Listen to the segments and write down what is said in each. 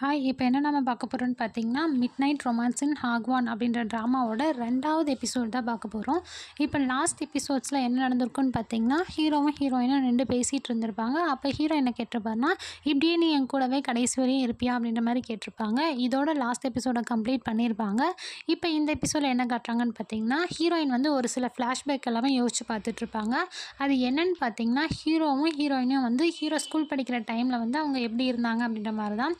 Hi இப்போ என்ன நம்ம பார்க்க போகிறோம்னு பார்த்தீங்கன்னா midnight romance in Hagwon அப்படின்ற ட்ராமாவோட ரெண்டாவது எபிசோட் தான் பார்க்க போகிறோம் இப்போ லாஸ்ட் எபிசோட்ஸில் என்ன நடந்திருக்குன்னு பார்த்தீங்கன்னா ஹீரோவும் ஹீரோயினும் ரெண்டு பேசிகிட்டு இருந்திருப்பாங்க. அப்போ ஹீரோ என்ன கேட்டிருப்பாருன்னா இப்படியே நீ என் கூடவே கடைசி வரையும் இருப்பியா? அப்படின்ற மாதிரி கேட்டிருப்பாங்க. இதோட லாஸ்ட் எபிசோடை கம்ப்ளீட் பண்ணியிருப்பாங்க. இப்போ இந்த எபிசோடில் என்ன காட்டுறாங்கன்னு பார்த்தீங்கன்னா ஹீரோயின் வந்து ஒரு சில ஃப்ளாஷ்பேக் எல்லாமே யோசிச்சு பார்த்துட்ருப்பாங்க. அது என்னன்னு பார்த்தீங்கன்னா ஹீரோவும் ஹீரோயினும் வந்து ஹீரோ ஸ்கூல் படிக்கிற டைமில் வந்து அவங்க எப்படி இருந்தாங்க அப்படின்ற மாதிரி தான்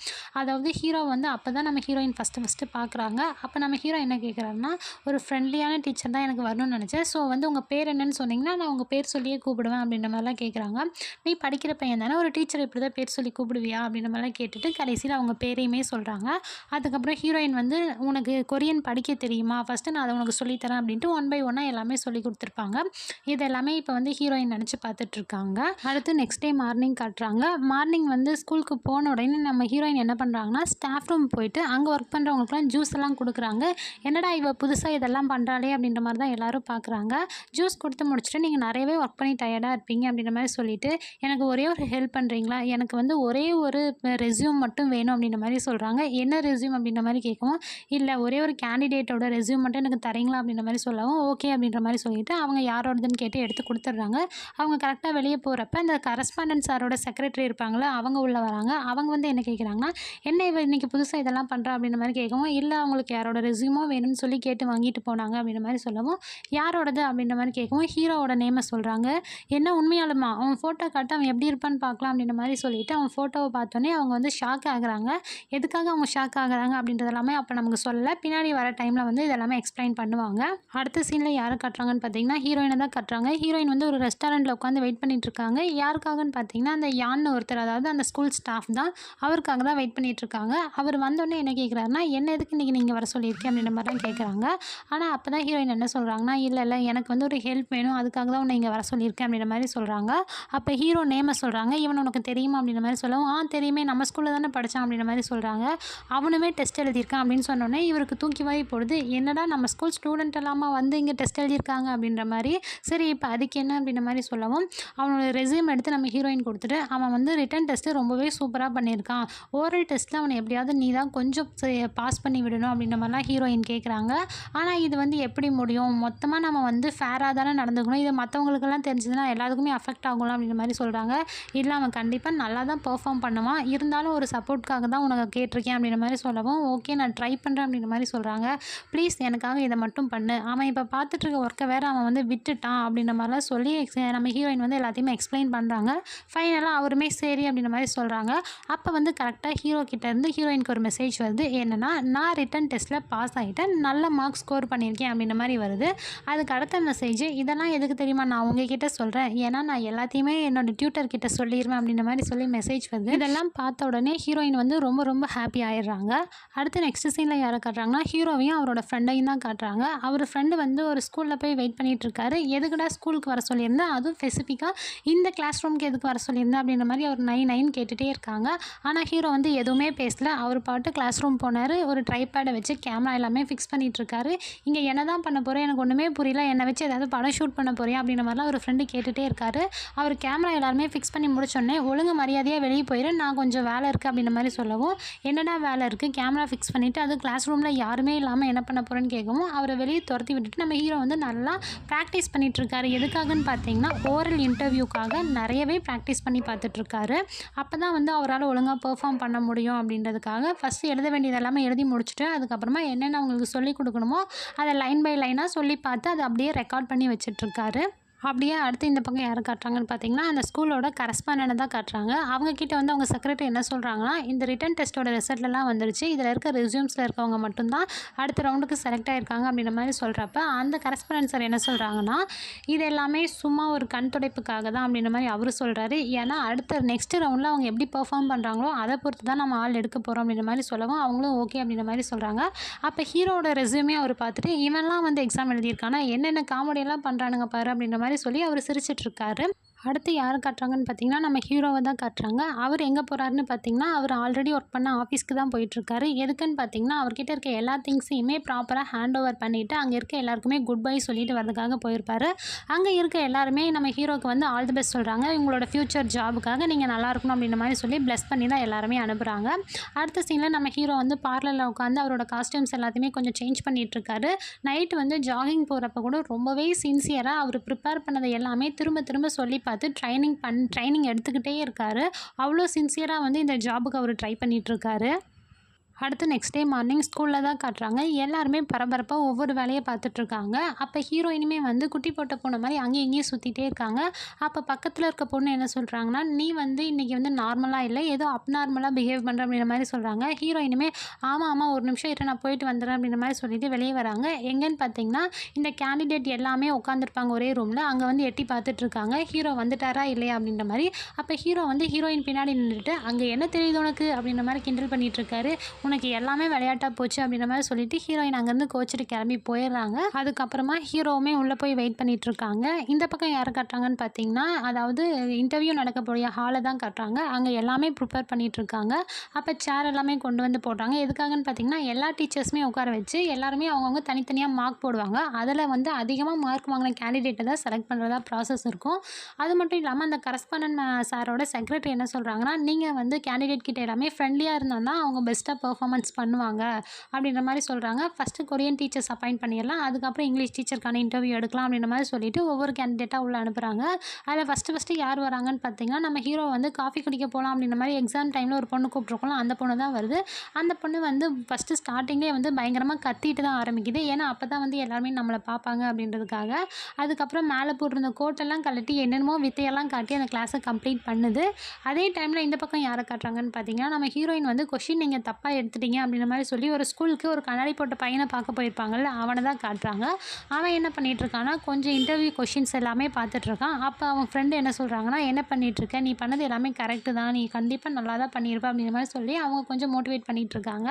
அதாவது ஹீரோ வந்து அப்போ தான் நம்ம ஹீரோயின் ஃபஸ்ட்டு ஃபஸ்ட்டு பார்க்குறாங்க அப்போ நம்ம ஹீரோ என்ன கேட்குறாருன்னா ஒரு ஃப்ரெண்ட்லியான டீச்சர் தான் எனக்கு வரணும்னு நினச்சேன். ஸோ வந்து உங்கள் பேர் என்னன்னு சொன்னீங்கன்னா நான் உங்கள் பேர் சொல்லியே கூப்பிடுவேன் அப்படின்ற மாதிரிலாம் கேட்குறாங்க நீ படிக்கிற பையன் தானே ஒரு டீச்சர் இப்படி தான் பேர் சொல்லி கூப்பிடுவியா அப்படின்ற மாதிரிலாம் கேட்டுட்டு கடைசியில் அவங்க பேரையுமே சொல்கிறாங்க அதுக்கப்புறம் ஹீரோயின் வந்து உனக்கு கொரியன் படிக்க தெரியுமா? ஃபஸ்ட்டு நான் அதை உனக்கு சொல்லித்தரேன் அப்படின்ட்டு ஒன் பை ஒன்னாக எல்லாமே சொல்லி கொடுத்துருப்பாங்க. இது எல்லாமே இப்போ வந்து ஹீரோயின் நினச்சி பார்த்துட்ருக்காங்க அடுத்து நெக்ஸ்ட் டே மார்னிங் காட்டுறாங்க. மார்னிங் வந்து ஸ்கூலுக்கு போன உடனே நம்ம ஹீரோயின் என்ன பண்ணுறாங்கன்னா ஸ்டாஃப் ரூம் போயிட்டு அங்கே ஒர்க் பண்ணுறவங்களுக்குலாம் ஜூஸ் எல்லாம் கொடுக்குறாங்க. என்னடா இவ புதுசாக இதெல்லாம் பண்ணுறாளே அப்படின்ற மாதிரி தான் எல்லோரும் பார்க்குறாங்க ஜூஸ் கொடுத்து முடிச்சுட்டு நீங்கள் நிறையவே ஒர்க் பண்ணி டயர்டாக இருப்பீங்க அப்படின்ற மாதிரி சொல்லிட்டு எனக்கு ஒரே ஒரு ஹெல்ப் பண்ணுறீங்களா எனக்கு வந்து ஒரே ஒரு ரெஸ்யூம் மட்டும் வேணும் அப்படின்ற மாதிரி சொல்கிறாங்க என்ன ரெஸ்யூம் அப்படின்ற மாதிரி கேட்கவும் இல்லை ஒரே ஒரு கேண்டிடேட்டோட ரெஸ்யூம் மட்டும் எனக்கு தரீங்களா? அப்படின்ற மாதிரி சொல்லவும் ஓகே அப்படின்ற மாதிரி சொல்லிட்டு அவங்க யாரோடதுன்னு கேட்டு எடுத்து கொடுத்துட்றாங்க. அவங்க கரெக்டாக வெளியே போகிறப்ப இந்த கரஸ்பாண்டன்ட் சாரோட செக்ரட்டரி இருப்பாங்களே அவங்க உள்ளே வராங்க. அவங்க வந்து என்ன கேட்குறாங்கன்னா என்ன இவ இன்றைக்கி புதுசாக இதெல்லாம் பண்ணுறா அப்படின்ற மாதிரி கேட்கவும் இல்லை அவங்களுக்கு யாரோட ரெஸ்யூமோ வேணும்னு சொல்லி கேட்டு வாங்கிட்டு போனாங்க அப்படின்ற மாதிரி சொல்லவும் யாரோடது? அப்படின்ற மாதிரி கேட்கவும் ஹீரோவோட நேமை சொல்கிறாங்க என்ன உண்மையாலுமா? அவன் ஃபோட்டோ காட்டு அவன் எப்படி இருப்பான்னு பார்க்கலாம் அப்படின்ற மாதிரி சொல்லிட்டு அவன் ஃபோட்டோவை பார்த்தோன்னே அவங்க வந்து ஷாக் ஆகுறாங்க. எதுக்காக அவங்க ஷாக் ஆகுறாங்க? அப்படின்றது எல்லாமே அப்போ நமக்கு சொல்லலை. பின்னாடி வர டைமில் வந்து இதெல்லாமே எக்ஸ்பிளைன் பண்ணுவாங்க. அடுத்த சீனில் யாரை கட்டுறாங்கன்னு பார்த்தீங்கன்னா ஹீரோயினை தான் கட்டுறாங்க. ஹீரோயின் வந்து ஒரு ரெஸ்டாரண்ட்டில் உட்காந்து வெயிட் பண்ணிட்டு இருக்காங்க. யாருக்காகன்னு பார்த்தீங்கன்னா அந்த யான்னு ஒருத்தர் அதாவது அந்த ஸ்கூல் ஸ்டாஃப் தான் அவருக்காக தான் வெயிட் பண்ணி இருக்காங்க அவர் வந்தோடனே என்ன கேட்குறாருன்னா என்ன எதுக்கு இன்றைக்கி நீங்கள் வர சொல்லியிருக்கேன் அப்படின்ற மாதிரி தான் கேட்குறாங்க ஆனால் அப்போ தான் ஹீரோயின் என்ன சொல்கிறாங்கன்னா இல்லை இல்லை எனக்கு வந்து ஒரு ஹெல்ப் வேணும். அதுக்காக தான் உன்னை இங்கே வர சொல்லியிருக்கேன். அப்படின்ற மாதிரி சொல்கிறாங்க அப்போ ஹீரோ நேமை சொல்கிறாங்க இவன் உனக்கு தெரியுமா? அப்படின்ற மாதிரி சொல்லவும் ஆ தெரியுமே. நம்ம ஸ்கூலில் தானே படித்தான் அப்படின்ற மாதிரி சொல்கிறாங்க அவனுமே டெஸ்ட் எழுதியிருக்கான் அப்படின்னு சொன்னோன்னே இவருக்கு தூக்கி வாய் போடுது. என்னடா நம்ம ஸ்கூல் ஸ்டூடெண்ட் எல்லாமா வந்து இங்கே டெஸ்ட் எழுதியிருக்காங்க? அப்படின்ற மாதிரி. சரி இப்போ அதுக்கு என்ன? அப்படின்ற மாதிரி சொல்லவும் அவனோட ரெஸ்யூம் எடுத்து நம்ம ஹீரோயின் கொடுத்துட்டு அவன் வந்து ரிட்டன் டெஸ்ட்டு ரொம்பவே சூப்பராக பண்ணியிருக்கான். ஓரல் டெஸ்ட்டில் அவனை எப்படியாவது நீ தான் கொஞ்சம் பாஸ் பண்ணி விடணும் அப்படின்ற மாதிரிலாம் ஹீரோயின் கேட்குறாங்க ஆனால் இது வந்து எப்படி முடியும்? மொத்தமாக நம்ம வந்து ஃபேராக தானே நடந்துக்கணும்? இது மற்றவங்களுக்கெல்லாம் தெரிஞ்சதுன்னா எல்லாத்துக்குமே அஃபெக்ட் ஆகலாம் அப்படின்ற மாதிரி சொல்கிறாங்க இல்லை அவன் கண்டிப்பாக நல்லா தான் பெர்ஃபார்ம் பண்ணுவான். இருந்தாலும் ஒரு சப்போர்ட்காக தான் உனக்கு கேட்டிருக்கேன் அப்படின்ற மாதிரி சொல்லவும் ஓகே நான் ட்ரை பண்ணுறேன் அப்படின்ற மாதிரி சொல்கிறாங்க ப்ளீஸ் எனக்காக இதை மட்டும் பண்ணு. அவன் இப்போ பார்த்துட்டு இருக்க ஒர்க்கை வேறு அவன் வந்து விட்டுட்டான் அப்படின்ற மாதிரிலாம் சொல்லி நம்ம ஹீரோயின் வந்து எல்லாத்தையுமே எக்ஸ்பிளைன் பண்ணுறாங்க ஃபைனலாக அவருமே சரி அப்படின்ற மாதிரி சொல்கிறாங்க அப்போ வந்து கரெக்டாக ஹீரோ கிட்டேருந்து ஹீரோயினுக்கு ஒரு மெசேஜ் வருது. என்னென்னா நான் ரிட்டன் டெஸ்ட்டில் பாஸ் ஆகிட்டேன் நல்ல மார்க் ஸ்கோர் பண்ணியிருக்கேன் அப்படின்ற மாதிரி வருது. அதுக்கு அடுத்த மெசேஜ் இதெல்லாம் எதுக்கு தெரியுமா? நான் உங்ககிட்ட சொல்கிறேன் ஏன்னா நான் எல்லாத்தையுமே என்னோடய டியூட்டர் கிட்ட சொல்லிடுவேன் அப்படின்ற மாதிரி சொல்லி மெசேஜ் வருது. இதெல்லாம் பார்த்த உடனே ஹீரோயின் வந்து ரொம்ப ரொம்ப ஹாப்பி ஆயிடுறாங்க. அடுத்து நெக்ஸ்ட் சீனில் யாரை காட்டுறாங்கன்னா ஹீரோவையும் அவரோட ஃப்ரெண்டையும் தான் காட்டுறாங்க. அவர் ஃப்ரெண்டு வந்து ஒரு ஸ்கூலில் போய் வெயிட் பண்ணிகிட்டு இருக்காரு. எதுக்குடா ஸ்கூலுக்கு வர சொல்லியிருந்தேன் அதுவும் ஸ்பெசிஃபிக்காக இந்த கிளாஸ் ரூம்க்கு எதுக்கு வர சொல்லியிருந்தேன் அப்படின்ற மாதிரி அவர் நைன் நைன் கேட்டுகிட்டே இருக்காங்க. ஆனால் ஹீரோ வந்து எதுவுமே பேசல. அவர் பாட்டு கிளாஸ் ரூம் போனார். ஒரு ட்ரைபேடை வச்சு கேமரா எல்லாமே ஃபிக்ஸ் பண்ணிகிட்ருக்காரு இங்கே என்ன தான் பண்ண போகிறேன் எனக்கு ஒன்றுமே புரியல. என்னை வச்சு ஏதாவது படம் ஷூட் பண்ண போகிறேன் அப்படின்ற மாதிரிலாம் ஒரு ஃப்ரெண்டு கேட்டுகிட்டே இருக்காரு. அவர் கேமரா எல்லாருமே ஃபிக்ஸ் பண்ணி முடிச்சோடனே ஒழுங்கு மரியாதையாக வெளியே போயிடு நான் கொஞ்சம் வேலை இருக்குது அப்படின்ற மாதிரி சொல்லவும் என்னடா வேலை இருக்குது கேமரா ஃபிக்ஸ் பண்ணிவிட்டு அது கிளாஸ் ரூமில் யாருமே இல்லாமல் என்ன பண்ண போகிறேன்னு கேட்கவும் அவரை வெளியே துரத்தி விட்டுட்டு நம்ம ஹீரோ வந்து நல்லா ப்ராக்டிஸ் பண்ணிகிட்ருக்காரு எதுக்காகன்னு பார்த்தீங்கன்னா ஓரல் இன்டர்வியூக்காக நிறையவே ப்ராக்டிஸ் பண்ணி பார்த்துட்ருக்காரு அப்போ தான் வந்து அவரால் ஒழுங்காக பெர்ஃபார்ம் பண்ண முடியும். அப்படின்றதுக்காக ஃபஸ்ட்டு எழுத வேண்டியது எல்லாமே எழுதி முடிச்சுட்டு அதுக்கப்புறமா என்னென்ன அவங்களுக்கு சொல்லிக் கொடுக்கணுமோ அதை லைன் பை லைனாக சொல்லி பார்த்து அதை அப்படியே ரெக்கார்ட் பண்ணி வச்சிட்ருக்காரு அப்படியே அடுத்து இந்த பக்கம் யார் காட்டுறாங்கன்னு பார்த்தீங்கன்னா அந்த ஸ்கூலோட கரஸ்பாண்டனை தான் காட்டுறாங்க. அவங்கக்கிட்ட வந்து அவங்க செக்ரட்டரி என்ன சொல்கிறாங்கன்னா இந்த ரிட்டன் டெஸ்ட்டோட ரிசல்ட்லாம் வந்துருச்சு. இதில் இருக்க ரெஸ்யூம்ஸில் இருக்கவங்க மட்டும்தான் அடுத்த ரவுண்டுக்கு செலக்ட் ஆகிருக்காங்க அப்படின்ற மாதிரி சொல்கிறப்ப அந்த கரஸ்பாண்டன்ட் சார் என்ன சொல்கிறாங்கன்னா இது எல்லாமே சும்மா ஒரு கண் துடைப்புக்காக தான் அப்படின்ற மாதிரி அவர் சொல்கிறாரு ஏன்னா அடுத்த நெக்ஸ்ட் ரவுண்டில் அவங்க எப்படி பெர்ஃபார்ம் பண்ணுறாங்களோ அதை பொறுத்து தான் நம்ம ஆள் எடுக்க போகிறோம் அப்படின்ற மாதிரி சொல்லவும் அவங்களும் ஓகே அப்படின்ற மாதிரி சொல்கிறாங்க அப்போ ஹீரோட ரெஸ்யூமே அவர் பார்த்துட்டு இவன்லாம் வந்து எக்ஸாம் எழுதியிருக்கானா என்னென்ன காமெடியெல்லாம் பண்ணுறானுங்க பாரு அப்படின்ற மாதிரி சொல்லி அவர் சிரிச்சிட்ருக்காரு. அடுத்து யாரை காட்டுறாங்கன்னு பார்த்தீங்கன்னா நம்ம ஹீரோவை தான் காட்டுறாங்க. அவர் எங்கே போகிறாருன்னு பார்த்தீங்கன்னா அவர் ஆல்ரெடி ஒர்க் பண்ண ஆஃபீஸ்க்கு தான் போயிட்டுருக்காரு. எதுக்குன்னு பார்த்தீங்கன்னா அவர்கிட்ட இருக்க எல்லா திங்ஸையுமே ப்ராப்பராக ஹேண்ட் ஓவர் பண்ணிவிட்டு அங்கே இருக்க எல்லாருக்குமே குட் பை சொல்லிட்டு வரதுக்காக போயிருப்பார். அங்கே இருக்க எல்லாருமே நம்ம ஹீரோக்கு வந்து ஆல் தி பெஸ்ட் சொல்கிறாங்க இவங்களோட ஃப்யூச்சர் ஜாபுக்காக நீங்கள் நல்லா இருக்கணும் அப்படின்ற மாதிரி சொல்லி ப்ளஸ் பண்ணி தான் எல்லாருமே அனுப்புகிறாங்க அடுத்த சீனில் நம்ம ஹீரோ வந்து பார்லரில் உட்காந்து அவரோட காஸ்டியூம்ஸ் எல்லாத்தையுமே கொஞ்சம் சேஞ்ச் பண்ணிகிட்ருக்காரு நைட் வந்து ஜாகிங் போகிறப்ப கூட ரொம்பவே சின்சியராக அவர் ப்ரிப்பேர் பண்ணதை எல்லாமே திரும்ப திரும்ப சொல்லி பார்த்து ட்ரைனிங் பண் ட்ரைனிங் எடுத்துக்கிட்டே இருக்காரு. அவ்வளோ சின்சியராக வந்து இந்த ஜாபுக்கு அவர் ட்ரை பண்ணிகிட்ருக்காரு அடுத்து நெக்ஸ்ட் டே மார்னிங் ஸ்கூலில் தான் காட்டுறாங்க. எல்லாருமே பரபரப்பாக ஒவ்வொரு வேலையை பார்த்துட்ருக்காங்க. அப்போ ஹீரோயினுமே வந்து குட்டி போட்ட பொண்ணு மாதிரி அங்கேயும் இங்கேயும் சுற்றிட்டே இருக்காங்க. அப்போ பக்கத்தில் இருக்க பொண்ணு என்ன சொல்கிறாங்கன்னா நீ வந்து இன்றைக்கி வந்து நார்மலாக இல்லை ஏதோ அப்நார்மலாக பிஹேவ் பண்ணுற அப்படின்ற மாதிரி சொல்கிறாங்க ஹீரோயினுமே ஆமாம் ஆமாம் ஒரு நிமிஷம் இரு நான் போயிட்டு வந்துடுறேன் அப்படின்ற மாதிரி சொல்லிட்டு வெளியே வராங்க. எங்கேன்னு பார்த்தீங்கன்னா இந்த கேண்டிடேட் எல்லாமே உட்காந்துருப்பாங்க ஒரே ரூமில் அங்கே வந்து எட்டி பார்த்துட்ருக்காங்க. ஹீரோ வந்துட்டாரா இல்லையா? அப்படின்ற மாதிரி. அப்போ ஹீரோ வந்து ஹீரோயின் பின்னாடி நின்றுட்டு அங்கே என்ன தெரியுது உனக்கு? அப்படின்ற மாதிரி கிண்டல் பண்ணிகிட்ருக்காரு உனக்கு எல்லாமே விளையாட்டாக போச்சு அப்படின்ற மாதிரி சொல்லிட்டு ஹீரோயின் அங்கேருந்து கோச்சிட்டு கிளம்பி போயிடுறாங்க. அதுக்கப்புறமா ஹீரோவுமே உள்ளே போய் வெயிட் பண்ணிட்டு இருக்காங்க. இந்த பக்கம் யாரை கட்டுறாங்கன்னு பார்த்தீங்கன்னா அதாவது இன்டர்வியூ நடக்கக்கூடிய ஹாலை தான் கட்டுறாங்க. அங்கே எல்லாமே ப்ரிப்பேர் பண்ணிட்டு இருக்காங்க. அப்போ சேர் எல்லாமே கொண்டு வந்து போடுறாங்க. எதுக்காகன்னு பார்த்தீங்கன்னா எல்லா டீச்சர்ஸுமே உட்கார வச்சு எல்லாருமே அவங்கவுங்க தனித்தனியாக மார்க் போடுவாங்க. அதில் வந்து அதிகமாக மார்க் வாங்கின கேண்டிடேட்டை தான் செலக்ட் பண்ணுறதா ப்ராசஸ் இருக்கும். அது மட்டும் இல்லாமல் அந்த கரஸ்பாண்டன் சாரோட செக்ரட்டரி என்ன சொல்கிறாங்கன்னா நீங்கள் வந்து கேண்டிடேட் கிட்ட எல்லாமே ஃப்ரெண்ட்லியாக இருந்தால் தான் அவங்க பெஸ்ட்டாக பர்ஃபாமன்ஸ் பண்ணுவாங்க அப்படின்ற மாதிரி சொல்கிறாங்க ஃபஸ்ட்டு கொரியன் டீச்சர்ஸ் அப்பாயிண்ட் பண்ணிடலாம். அதுக்கப்புறம் இங்கிலீஷ் டீச்சருக்கான இன்டர்வியூ எடுக்கலாம் அப்படின்ற மாதிரி சொல்லிட்டு ஒவ்வொரு கேண்டிடேட்டாக உள்ளே அனுப்புகிறாங்க அதில் ஃபஸ்ட்டு ஃபஸ்ட்டு யார் வராங்கன்னு பார்த்தீங்கன்னா நம்ம ஹீரோ வந்து காஃபி குடிக்க போகலாம் அப்படின்ற மாதிரி எக்ஸாம் டைமில் ஒரு பொண்ணு கூப்பிட்ருக்கோம் அந்த பொண்ணு தான் வருது. அந்த பொண்ணு வந்து ஃபஸ்ட்டு ஸ்டார்டிங்லேயே வந்து பயங்கரமாக கத்திட்டு தான் ஆரம்பிக்குது. ஏன்னா அப்போ தான் வந்து எல்லாருமே நம்மளை பார்ப்பாங்க அப்படின்றதுக்காக. அதுக்கப்புறம் மேலே போட்டிருந்த கோட்டெல்லாம் கழட்டி என்னென்னமோ வித்தையெல்லாம் காட்டி அந்த கிளாஸை கம்ப்ளீட் பண்ணுது. அதே டைமில் இந்த பக்கம் யாரை காட்டுறாங்கன்னு பார்த்தீங்கன்னா நம்ம ஹீரோயின் வந்து கொஷின் நீங்கள் தப்பாக எடுத்து எடுத்துட்டீங்க அப்படின்ற மாதிரி சொல்லி ஒரு ஸ்கூலுக்கு ஒரு கண்ணாடி போட்ட பையனை பார்க்க போயிருப்பாங்கல்ல அவனை தான் காட்டுறாங்க. அவன் என்ன பண்ணிட்டு கொஞ்சம் இன்டர்வியூ கொஷின்ஸ் எல்லாமே பார்த்துட்டு இருக்கான். அப்போ அவன் ஃப்ரெண்டு என்ன சொல்கிறாங்கன்னா என்ன பண்ணிட்டு இருக்க? நீ பண்ணது எல்லாமே கரெக்டு தான். நீ கண்டிப்பாக நல்லா தான் பண்ணியிருப்ப அப்படின்ற மாதிரி சொல்லி அவங்க கொஞ்சம் மோட்டிவேட் பண்ணிட்டு இருக்காங்க.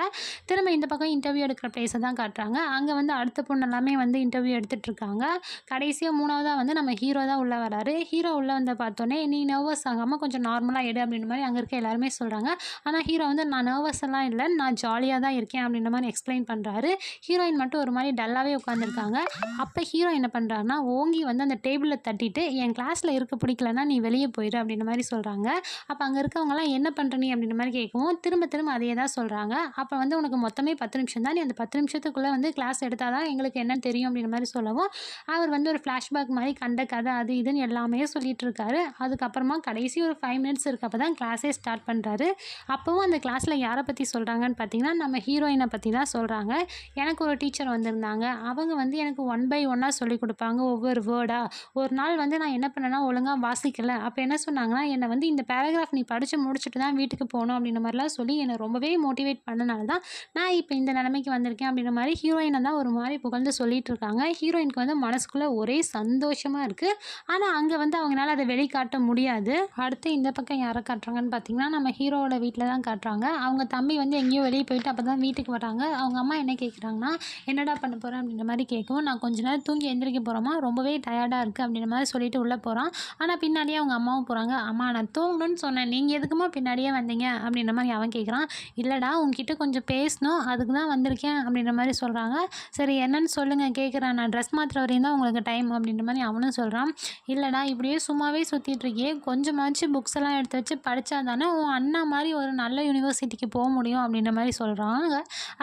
திரும்ப இந்த பக்கம் இன்டர்வியூ எடுக்கிற பிளேஸை தான் காட்டுறாங்க. அங்கே வந்து அடுத்த பொண்ணு எல்லாமே வந்து இன்டர்வியூ எடுத்துட்டு இருக்காங்க. கடைசியாக மூணாவதாக வந்து நம்ம ஹீரோ தான் உள்ளே வராரு. ஹீரோ உள்ளே வந்து பார்த்தோன்னே நீ நர்வஸ் ஆகாமல் கொஞ்சம் நார்மலாக எடு அப்படின்ற மாதிரி அங்கே இருக்க எல்லாருமே சொல்கிறாங்க ஆனால் ஹீரோ வந்து நான் நர்வஸ் எல்லாம் இல்லை. நான் நான் ஜாலியாக தான் இருக்கேன் அப்படின்ற மாதிரி எக்ஸ்பிளைன் பண்ணுறாரு ஹீரோயின் மட்டும் ஒரு மாதிரி டல்லாகவே உட்காந்துருக்காங்க அப்போ ஹீரோ என்ன பண்ணுறாருனா ஓங்கி வந்து அந்த டேபிளில் தட்டிட்டு என் கிளாஸில் இருக்க பிடிக்கலன்னா நீ வெளியே போயிடு அப்படின்ற மாதிரி சொல்கிறாங்க அப்போ அங்கே இருக்கவங்களாம் என்ன பண்ணுற நீ அப்படின்ற மாதிரி கேட்கவும் திரும்ப திரும்ப அதே தான் சொல்கிறாங்க அப்போ வந்து உனக்கு மொத்தமே பத்து நிமிஷம் தான் நீ அந்த பத்து நிமிஷத்துக்குள்ளே வந்து கிளாஸ் எடுத்தால் தான் எங்களுக்கு என்ன தெரியும் அப்படின்ற மாதிரி சொல்லவும் அவர் வந்து ஒரு ஃப்ளாஷ்பேக் மாதிரி கண்ட கதை அது இதுன்னு எல்லாமே சொல்லிட்டு இருக்காரு அதுக்கப்புறமா கடைசி ஒரு ஃபைவ் மினிட்ஸ் இருக்கப்போ தான் கிளாஸே ஸ்டார்ட் பண்ணுறாரு அப்போவும் அந்த கிளாஸில் யாரை பற்றி சொல்கிறாங்க சொல்கிறாங்கன்னு பார்த்தீங்கன்னா நம்ம ஹீரோயினை பற்றி தான் சொல்கிறாங்க எனக்கு ஒரு டீச்சர் வந்திருந்தாங்க. அவங்க வந்து எனக்கு ஒன் பை ஒன்னாக சொல்லி கொடுப்பாங்க. ஒவ்வொரு வேர்டாக ஒரு நாள் வந்து நான் என்ன பண்ணேன்னா ஒழுங்காக வாசிக்கலை. அப்போ என்ன சொன்னாங்கன்னா என்னை வந்து இந்த பேராகிராஃப் நீ படித்து முடிச்சுட்டு தான் வீட்டுக்கு போகணும் அப்படின்ற மாதிரிலாம் சொல்லி என்னை ரொம்பவே மோட்டிவேட் பண்ணனால தான் நான் இப்போ இந்த நிலைமைக்கு வந்திருக்கேன் அப்படின்ற மாதிரி ஹீரோயினை தான் ஒரு மாதிரி புகழ்ந்து சொல்லிட்டு இருக்காங்க. ஹீரோயினுக்கு வந்து மனசுக்குள்ளே ஒரே சந்தோஷமாக இருக்குது ஆனால் அங்கே வந்து அவங்களால அதை வெளிக்காட்ட முடியாது. அடுத்து இந்த பக்கம் யாரை காட்டுறாங்கன்னு பார்த்தீங்கன்னா நம்ம ஹீரோவோட வீட்டில் தான் காட்டுறாங்க. அவங்க தம்பி வந்து எங்கேயோ வெளியே போயிட்டு அப்போ தான் வீட்டுக்கு வராங்க. அவங்க அம்மா என்ன கேட்குறாங்கன்னா என்னடா பண்ண போகிறேன் அப்படின்ற மாதிரி கேட்கும் நான் கொஞ்ச நேரம் தூங்கி எந்திரிக்க போகிறோமா ரொம்பவே டயர்டாக இருக்குது அப்படின்ற மாதிரி சொல்லிட்டு உள்ளே போகிறான் ஆனால் பின்னாடியே அவங்க அம்மாவும் போகிறாங்க அம்மா நான் தூங்கணும்னு சொன்னேன். நீங்கள் எதுக்குமா பின்னாடியே வந்தீங்க? அப்படின்ற மாதிரி அவன் கேட்குறான் இல்லைடா உங்ககிட்ட கொஞ்சம் பேசணும். அதுக்கு தான் வந்திருக்கேன். அப்படின்ற மாதிரி சொல்கிறாங்க சரி என்னன்னு சொல்லுங்கள் கேட்குறேன் நான் ட்ரெஸ் மாத்திர வரையும் தான் உங்களுக்கு டைம் அப்படின்ற மாதிரி அவனும் சொல்கிறான் இல்லைடா இப்படியே சும்மாவே சுற்றிட்டுருக்கியே கொஞ்சமாச்சு புக்ஸ் எல்லாம் எடுத்து வச்சு படித்தா தானே உன் அண்ணா மாதிரி ஒரு நல்ல யூனிவர்சிட்டிக்கு போக முடியும். அப்படின்ற மாதிரி சொல்கிறாங்க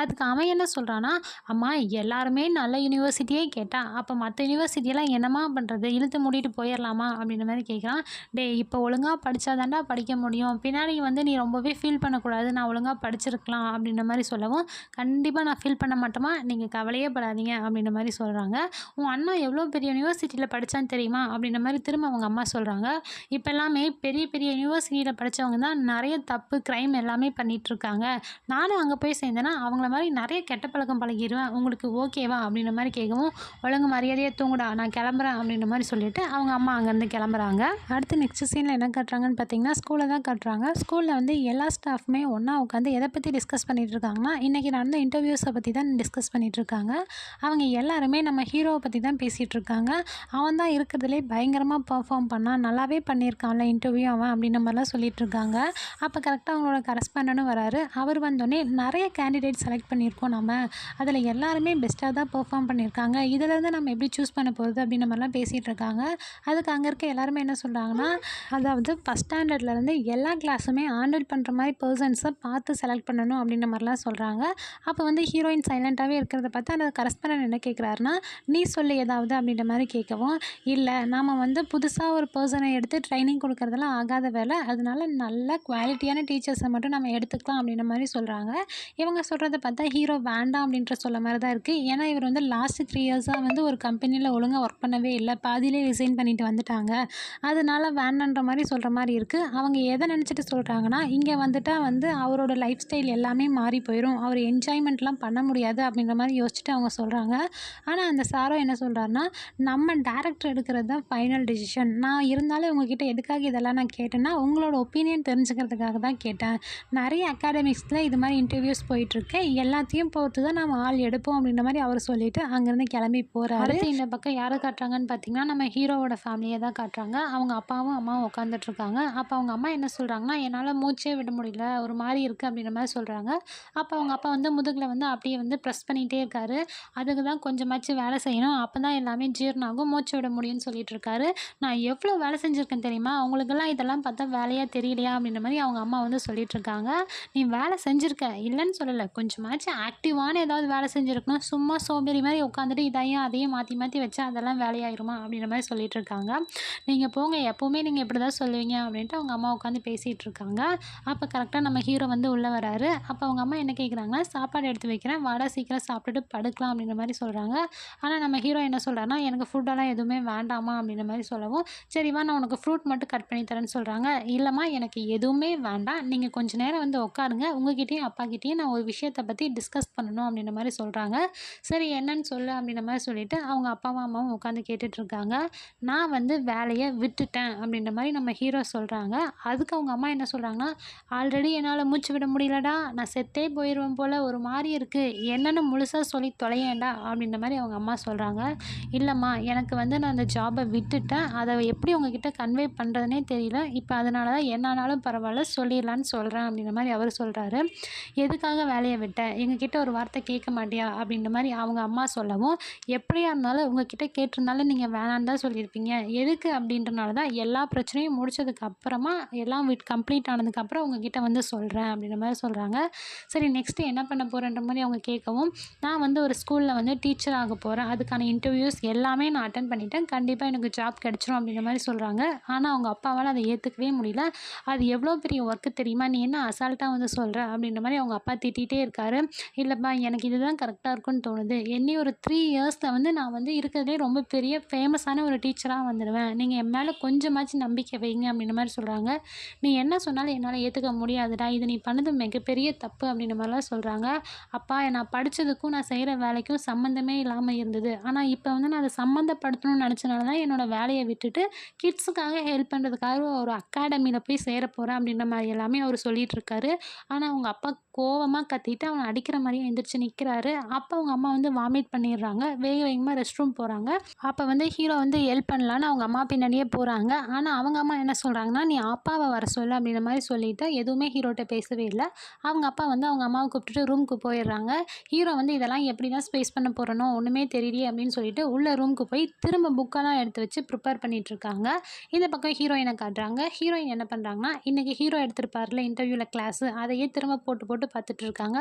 அதுக்கு அவன் என்ன சொல்கிறான்னா அம்மா எல்லாருமே நல்ல யூனிவர்சிட்டியே கேட்டான் அப்போ மற்ற யூனிவர்சிட்டியெல்லாம் என்னம்மா பண்ணுறது இழுத்து மூடிட்டு போயிடலாமா அப்படின்ற மாதிரி கேட்குறான் டேய் இப்போ ஒழுங்காக படித்தாதாண்டா படிக்க முடியும். பின்னாடி வந்து நீ ரொம்பவே ஃபீல் பண்ணக்கூடாது. நான் ஒழுங்காக படிச்சிருக்கலாம். அப்படின்ற மாதிரி சொல்லவும் கண்டிப்பாக நான் ஃபீல் பண்ண மாட்டோமா நீங்கள் கவலையே படாதீங்க. அப்படின்ற மாதிரி சொல்கிறாங்க உன் அண்ணா எவ்வளோ பெரிய யூனிவர்சிட்டியில் படித்தான்னு தெரியுமா? அப்படின்ற மாதிரி திரும்ப அவங்க அம்மா சொல்கிறாங்க இப்போ எல்லாமே பெரிய பெரிய யூனிவர்சிட்டியில் படித்தவங்க தான் நிறைய தப்பு க்ரைம் எல்லாமே பண்ணிகிட்ருக்காங்க நான் நானும் அங்கே போய் சேர்ந்தேன்னா அவங்கள மாதிரி நிறைய கெட்ட பழக்கம் பழகிடுவேன் உங்களுக்கு ஓகேவா அப்படின்ற மாதிரி கேட்கவும் ஒழுங்கு மரியாதையாக தூங்குடா நான் கிளம்புறேன் அப்படின்ற மாதிரி சொல்லிட்டு அவங்க அம்மா அங்கேருந்து கிளம்புறாங்க. அடுத்து நெக்ஸ்ட் சீனில் என்ன காட்டுறாங்கன்னு பார்த்தீங்கன்னா ஸ்கூலில் தான் காட்டுறாங்க. ஸ்கூலில் வந்து எல்லா ஸ்டாஃப்மே ஒன்றா உட்காந்து எதை பற்றி டிஸ்கஸ் பண்ணிகிட்டு இருக்காங்கன்னா இன்றைக்கி நடந்த இன்டர்வியூஸை பற்றி தான் டிஸ்கஸ் பண்ணிகிட்டு இருக்காங்க. அவங்க எல்லாருமே நம்ம ஹீரோவை பற்றி தான் பேசிகிட்டு இருக்காங்க. அவன் தான் இருக்கிறதுலே பயங்கரமாக பர்ஃபார்ம் பண்ணான் நல்லாவே பண்ணியிருக்கான்ல இன்டர்வியூ அவன் அப்படின்ற மாதிரிலாம் சொல்லிட்டு இருக்காங்க. அப்போ கரெக்டாக அவங்களோட கரஸ்பாண்டனும் வராரு. அவர் பார்த்தோன்னே நிறைய கேண்டிடேட் செலக்ட் பண்ணியிருக்கோம் நம்ம அதில் எல்லாருமே பெஸ்ட்டாக தான் பெர்ஃபார்ம் பண்ணியிருக்காங்க. இதிலேருந்து நம்ம எப்படி சூஸ் பண்ண போகிறது அப்படின்ற மாதிரிலாம் பேசிகிட்டு இருக்காங்க. அதுக்கு அங்கே இருக்க எல்லாருமே என்ன சொல்கிறாங்கன்னா அதாவது ஃபஸ்ட் ஸ்டாண்டர்ட்லேருந்து எல்லா கிளாஸுமே ஹேண்டில் பண்ணுற மாதிரி பர்சன்ஸை பார்த்து செலக்ட் பண்ணணும் அப்படின்ற மாதிரிலாம் சொல்கிறாங்க அப்போ வந்து ஹீரோயின் சைலண்ட்டாகவே இருக்கிறத பார்த்து அந்த கரஸ்பாண்டன்ட் என்ன கேட்குறாருன்னா நீ சொல்லு ஏதாவது அப்படின்ற மாதிரி கேட்கவும் இல்லை நாம் வந்து புதுசாக ஒரு பர்சனை எடுத்து ட்ரைனிங் கொடுக்குறதெல்லாம் ஆகாத வேலை. அதனால நல்ல குவாலிட்டியான டீச்சர்ஸை மட்டும் நம்ம எடுத்துக்கலாம் அப்படின்ற மாதிரி சொல்கிறாங்க இவங்க சொல்கிறத பார்த்தா ஹீரோ வேண்டாம் அப்படின்ற சொல்ல மாதிரி தான் இருக்குது ஏன்னா இவர் வந்து லாஸ்ட்டு த்ரீ இயர்ஸாக வந்து ஒரு கம்பெனியில் ஒழுங்காக ஒர்க் பண்ணவே இல்லை. பாதியிலே ரிசைன் பண்ணிட்டு வந்துட்டாங்க. அதனால வேண்டான்ற மாதிரி சொல்கிற மாதிரி இருக்குது அவங்க எதை நினச்சிட்டு சொல்கிறாங்கன்னா இங்கே வந்துட்டால் வந்து அவரோட லைஃப் ஸ்டைல் எல்லாமே மாறி போயிடும் அவர் என்ஜாய்மெண்ட்லாம் பண்ண முடியாது அப்படின்ற மாதிரி யோசிச்சுட்டு அவங்க சொல்கிறாங்க ஆனால் அந்த சாரோ என்ன சொல்கிறாருன்னா நம்ம டேரக்டர் எடுக்கிறது தான் ஃபைனல் டிசிஷன் நான் இருந்தாலும் உங்ககிட்ட எதுக்காக இதெல்லாம் நான் கேட்டேன்னா உங்களோட ஒப்பீனியன் தெரிஞ்சுக்கிறதுக்காக தான் கேட்டேன். நிறைய அகாடமிக்ஸில் இது மாதிரி இன்டர்வியூஸ் போயிட்டுருக்கு எல்லாத்தையும் பொறுத்து தான் நம்ம ஆள் எடுப்போம் அப்படின்ற மாதிரி அவர் சொல்லிட்டு அங்கேருந்து கிளம்பி போகிறாரு அடுத்து இந்த பக்கம் யாரை காட்டுறாங்கன்னு பார்த்தீங்கன்னா நம்ம ஹீரோவோட ஃபேமிலியை தான் காட்டுறாங்க. அவங்க அப்பாவும் அம்மாவும் உட்காந்துட்ருக்காங்க அப்போ அவங்க அம்மா என்ன சொல்கிறாங்கன்னா என்னால் மூச்சே விட முடியல. ஒரு மாதிரி இருக்குது அப்படின்ற மாதிரி சொல்கிறாங்க அப்போ அவங்க அப்பா வந்து முதுகில் வந்து அப்படியே வந்து ப்ரெஸ் பண்ணிகிட்டே இருக்காரு. அதுக்கு தான் கொஞ்சமாச்சும் வேலை செய்யணும். அப்போ தான் எல்லாமே ஜீர்ணாகும். மூச்சு விட முடியும்னு சொல்லிட்டு இருக்காரு. நான் எவ்வளோ வேலை செஞ்சுருக்கேன் தெரியுமா? அவங்களுக்கெல்லாம் இதெல்லாம் பார்த்தா வேலையாக தெரியலையா? அப்படின்ற மாதிரி அவங்க அம்மா வந்து சொல்லிட்டு இருக்காங்க. நீ வேலை செஞ்சுருக்க இல்லைன்னு சொல்லலை. கொஞ்சமாச்சும் ஆக்டிவான ஏதாவது வேலை செஞ்சுருக்கணும். சும்மா சோம்பேறி மாதிரி உட்காந்துட்டு இதையும் அதையும் மாற்றி மாற்றி வச்சா அதெல்லாம் வேலையாயிருமா அப்படின்ற மாதிரி சொல்லிட்டு இருக்காங்க. நீங்கள் போங்க. எப்போவுமே நீங்கள் இப்படி தான் சொல்லுவீங்க அப்படின்ட்டு அவங்க அம்மா உட்காந்து பேசிகிட்டு இருக்காங்க. அப்போ கரெக்டாக நம்ம ஹீரோ வந்து உள்ளே வராரு. அப்போ அவங்க அம்மா என்ன கேட்குறாங்கன்னா சாப்பாடு எடுத்து வைக்கிறேன். வாடா சீக்கிரம் சாப்பிட்டுட்டு படுக்கலாம் அப்படின்ற மாதிரி சொல்கிறாங்க ஆனால் நம்ம ஹீரோ என்ன சொல்கிறாருன்னா எனக்கு ஃபுட்டெல்லாம் எதுவுமே வேண்டாமா அப்படின்ற மாதிரி சொல்லவும் சரிவா நான் உனக்கு ஃப்ரூட் மட்டும் கட் பண்ணி தரேன்னு சொல்கிறாங்க இல்லைம்மா எனக்கு எதுவுமே வேண்டாம். நீங்கள் கொஞ்சம் நேரம் வந்து உட்காருங்க. உங்ககிட்டயும் அப்பாக்கிட்டேயும் நான் ஒரு விஷயத்தை பற்றி டிஸ்கஸ் பண்ணணும் அப்படின்ற மாதிரி சொல்கிறாங்க சரி என்னன்னு சொல்லு அப்படின்ற மாதிரி சொல்லிட்டு அவங்க அப்பாவும் அம்மாவும் உட்காந்து கேட்டுட்ருக்காங்க நான் வந்து வேலையை விட்டுட்டேன் அப்படின்ற மாதிரி நம்ம ஹீரோ சொல்கிறாங்க அதுக்கு அவங்க அம்மா என்ன சொல்கிறாங்கன்னா ஆல்ரெடி என்னால் மூச்சு விட முடியலடா. நான் செத்தே போயிடுவேன் போல். ஒரு மாதிரி இருக்குது என்னென்னு முழுசாக சொல்லி தொலையேண்டா அப்படின்ற மாதிரி அவங்க அம்மா சொல்கிறாங்க இல்லைம்மா எனக்கு வந்து நான் அந்த ஜாபை விட்டுட்டேன். அதை எப்படி உங்ககிட்ட கன்வே பண்ணுறதுனே தெரியல. இப்போ அதனால தான் என்னானாலும் பரவாயில்ல. சொல்லிடலான்னு சொல்கிறேன் அப்படின்ற மாதிரி அவர் சொல்கிறாரு எதுக்காக வேலையை விட்டேன் எங்ககிட்ட ஒரு வார்த்தை கேட்க மாட்டியா? அப்படின்ற மாதிரி அவங்க அம்மா சொல்லவும் எப்படியா இருந்தாலும் உங்ககிட்ட கேட்டிருந்தாலும் நீங்கள் வேணான்னு தான் சொல்லியிருப்பீங்க. எதுக்கு அப்படின்றனால தான் எல்லா பிரச்சனையும் முடிச்சதுக்கு அப்புறமா எல்லாம் விட் கம்ப்ளீட் ஆனதுக்கப்புறம் உங்ககிட்ட வந்து சொல்கிறேன் அப்படின்ற மாதிரி சொல்கிறாங்க சரி நெக்ஸ்ட்டு என்ன பண்ண போகிறேன்ற மாதிரி அவங்க கேட்கவும் நான் வந்து ஒரு ஸ்கூலில் வந்து டீச்சர் ஆக போகிறேன் அதுக்கான இன்டர்வியூஸ் எல்லாமே நான் அட்டன் பண்ணிட்டேன். கண்டிப்பாக எனக்கு ஜாப் கிடச்சிரும் அப்படின்ற மாதிரி சொல்கிறாங்க ஆனால் அவங்க அப்பாவால் அதை ஏற்றுக்கவே முடியல. அது எவ்வளோ பெரிய ஒர்க்கு தெரியுமா? நீ என்ன அசால்ட்டாக வந்து சொல்கிற அப்படின்னு அப்படின்ற மாதிரி அவங்க அப்பா திட்டிகிட்டே இருக்காரு. இல்லைப்பா எனக்கு இதுதான் கரெக்டாக இருக்கும்னு தோணுது. என்னி ஒரு த்ரீ இயர்ஸில் வந்து நான் வந்து இருக்கிறதுலே ரொம்ப பெரிய ஃபேமஸான ஒரு டீச்சராக வந்துடுவேன் நீங்கள் என் மேலே கொஞ்சமாச்சும் நம்பிக்கை வைங்க அப்படின்ற மாதிரி சொல்கிறாங்க நீ என்ன சொன்னாலும் என்னால் ஏற்றுக்க முடியாதுடா. இது நீ பண்ணது மிகப்பெரிய தப்பு அப்படின்ற மாதிரிலாம் சொல்கிறாங்க அப்பா நான் படித்ததுக்கும் நான் செய்கிற வேலைக்கும் சம்மந்தமே இல்லாமல் இருந்தது. ஆனால் இப்போ வந்து நான் அதை சம்மந்தப்படுத்தணும்னு நினச்சனால தான் என்னோடய வேலையை விட்டுட்டு கிட்ஸுக்காக ஹெல்ப் பண்ணுறதுக்காக ஒரு அகாடமியில் போய் சேர போகிறேன் அப்படின்ற மாதிரி எல்லாமே அவர் சொல்லிகிட்டு இருக்காரு. ஆனால் அவங்க அப்பா パ கோவமாக கத்திட்டு அவனை அடிக்கிற மாதிரியே எந்திரிச்சு நிற்கிறாரு அப்போ அவங்க அம்மா வந்து வாமிட் பண்ணிடுறாங்க. வேக வேகமாக ரெஸ்ட் ரூம் போகிறாங்க அப்போ வந்து ஹீரோ வந்து ஹெல்ப் பண்ணலான்னு அவங்க அம்மா பின்னாடியே போகிறாங்க ஆனால் அவங்க அம்மா என்ன சொல்கிறாங்கன்னா நீ அப்பாவை வர சொல்லு அப்படின்ற மாதிரி சொல்லிட்டு எதுவுமே ஹீரோட்ட பேசவே இல்லை. அவங்க அப்பா வந்து அவங்க அம்மாவை கூப்பிட்டுட்டு ரூமுக்கு போயிடுறாங்க. ஹீரோ வந்து இதெல்லாம் எப்படி தான் ஸ்பேஸ் பண்ண போகிறனோ ஒன்றுமே தெரியலையே அப்படின்னு சொல்லிட்டு உள்ள ரூமுக்கு போய் திரும்ப புக்கெல்லாம் எடுத்து வச்சு ப்ரிப்பேர் பண்ணிகிட்ருக்காங்க இருக்காங்க. இந்த பக்கம் ஹீரோயினை காட்டுறாங்க. ஹீரோயின் என்ன பண்ணுறாங்கன்னா இன்றைக்கி ஹீரோ எடுத்திருப்பார்ல இன்டர்வியூவில் கிளாஸு அதையே திரும்ப போட்டு போட்டு பார்த்துட்டு இருக்காங்க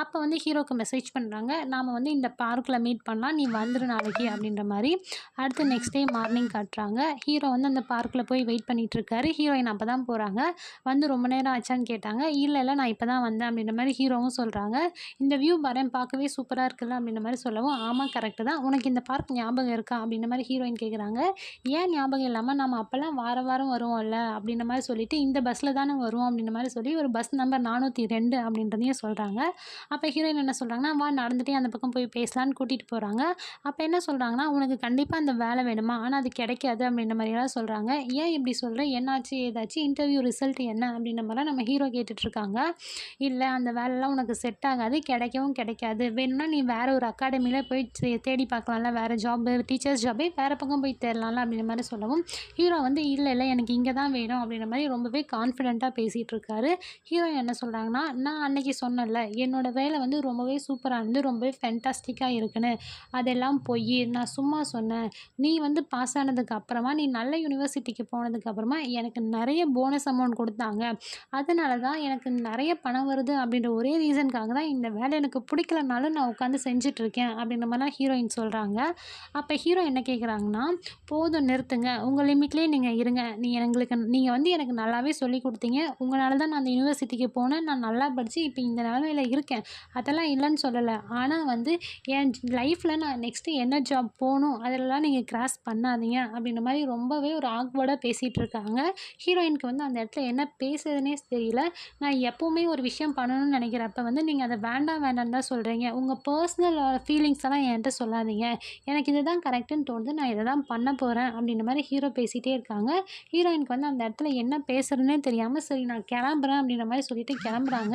அப்போ வந்து ஹீரோக்கு மெசேஜ் பண்ணுறாங்க நாம் வந்து இந்த பார்க்கில் மீட் பண்ணலாம். நீ வந்துரு நாளைக்கு அப்படின்ற மாதிரி. அடுத்து நெக்ஸ்ட் டே மார்னிங் காட்டுறாங்க. ஹீரோ வந்து அந்த பார்க்கில் போய் வெயிட் பண்ணிகிட்ருக்காரு ஹீரோயின் அப்போ தான் போகிறாங்க வந்து ரொம்ப நேரம் ஆச்சான்னு கேட்டாங்க. இல்லை இல்லை நான் இப்போ தான் வந்தேன் அப்படின்ற மாதிரி ஹீரோவும் சொல்கிறாங்க இந்த வியூ வரேன். பார்க்கவே சூப்பராக இருக்குல்ல அப்படின்ற மாதிரி சொல்லவும் ஆமாம் கரெக்டு தான். உனக்கு இந்த பார்க் ஞாபகம் இருக்கா? அப்படின்ற மாதிரி ஹீரோயின் கேட்குறாங்க ஏன் ஞாபகம் இல்லாமல் நம்ம அப்போல்லாம் வார வாரம் வருவோம்ல அப்படின்ற மாதிரி சொல்லிட்டு இந்த பஸ்ஸில் தானே வருவோம் அப்படின்ற மாதிரி சொல்லி ஒரு பஸ் நம்பர் நானூற்றி ரெண்டு அப்படின்னு அப்படின்றதையும் சொல்கிறாங்க அப்போ ஹீரோயின் என்ன சொல்கிறாங்கன்னா வா நடந்துகிட்டே அந்த பக்கம் போய் பேசலான்னு கூட்டிகிட்டு போகிறாங்க அப்போ என்ன சொல்கிறாங்கன்னா உனக்கு கண்டிப்பாக அந்த வேலை வேணுமா? ஆனால் அது கிடைக்காது. அப்படின்ற மாதிரியெல்லாம் சொல்கிறாங்க ஏன் இப்படி சொல்கிற என்னாச்சு? ஏதாச்சும் இன்டர்வியூ ரிசல்ட் என்ன? அப்படின்ற மாதிரிலாம் நம்ம ஹீரோ கேட்டுட்ருக்காங்க. இல்லை அந்த வேலைலாம் உனக்கு செட் ஆகாது. கிடைக்கவும் கிடைக்காது. வேணும்னா நீ வேறு ஒரு அகாடமியில் போய் தேடி பார்க்கலாம்ல. வேறு ஜாப்பு டீச்சர்ஸ் ஜாபே வேறு பக்கம் போய் தேடலாம்ல. அப்படின்ற மாதிரி சொல்லவும் ஹீரோ வந்து இல்லை இல்லை. எனக்கு இங்கே தான் வேணும். அப்படின்ற மாதிரி ரொம்பவே கான்ஃபிடென்ட்டாக பேசிகிட்டு இருக்காரு ஹீரோயின் என்ன சொல்கிறாங்கன்னா நான் அன்னைக்கு சொன்னேன்ல என்னோட வேலை வந்து ரொம்பவே சூப்பராக இருந்து ரொம்பவே ஃபென்டாஸ்டிக்காக இருக்குன்னு. அதெல்லாம் போய் நான் சும்மா சொன்னேன் நீ வந்து பாஸ் ஆனதுக்கு அப்புறமா நீ நல்ல யூனிவர்சிட்டிக்கு போனதுக்கு அப்புறமா எனக்கு நிறைய போனஸ் அமௌண்ட் கொடுத்தாங்க. அதனால தான் எனக்கு நிறைய பணம் வருது அப்படின்ற ஒரே ரீசனுக்காக தான் இந்த வேலை எனக்கு பிடிக்கலனாலும் நான் உட்காந்து செஞ்சிட்ருக்கேன் அப்படின்ற மாதிரிலாம் ஹீரோயின் சொல்கிறாங்க அப்போ ஹீரோ என்ன கேட்குறாங்கன்னா போதும் நிறுத்துங்க. உங்கள் லிமிட்லேயே நீங்கள் இருங்க. நீ எங்களுக்கு நீங்கள் வந்து எனக்கு நல்லாவே சொல்லி கொடுத்தீங்க. உங்களால் தான் நான் அந்த யூனிவர்சிட்டிக்கு போனேன். நான் நல்லா படித்து இப்போ இந்த நிலமையில இருக்கேன். அதெல்லாம் இல்லைன்னு சொல்லலை. ஆனால் வந்து என் லைஃப்பில் நான் நெக்ஸ்ட்டு என்ன ஜாப் போகணும் அதெல்லாம் நீங்கள் கிராஸ் பண்ணாதீங்க அப்படின்ற மாதிரி ரொம்பவே ஒரு ஆக்வர்டாக பேசிகிட்டு இருக்காங்க. ஹீரோயினுக்கு வந்து அந்த இடத்துல என்ன பேசுறதுனே தெரியல. நான் எப்போவுமே ஒரு விஷயம் பண்ணணும்னு நினைக்கிறப்ப வந்து நீங்கள் அதை வேண்டாம் வேண்டாம்னு தான் சொல்கிறீங்க உங்கள் பர்சனல் ஃபீலிங்ஸ் எல்லாம் என்கிட்ட சொல்லாதீங்க. எனக்கு இதுதான் கரெக்டுன்னு தோணுது. நான் இதை தான் பண்ண போகிறேன் அப்படின்ற மாதிரி ஹீரோ பேசிகிட்டே இருக்காங்க. ஹீரோயினுக்கு வந்து அந்த இடத்துல என்ன பேசுகிறதுனே தெரியாமல் சரி நான் கிளம்புறேன் அப்படின்ற மாதிரி சொல்லிட்டு கிளம்புறாங்க.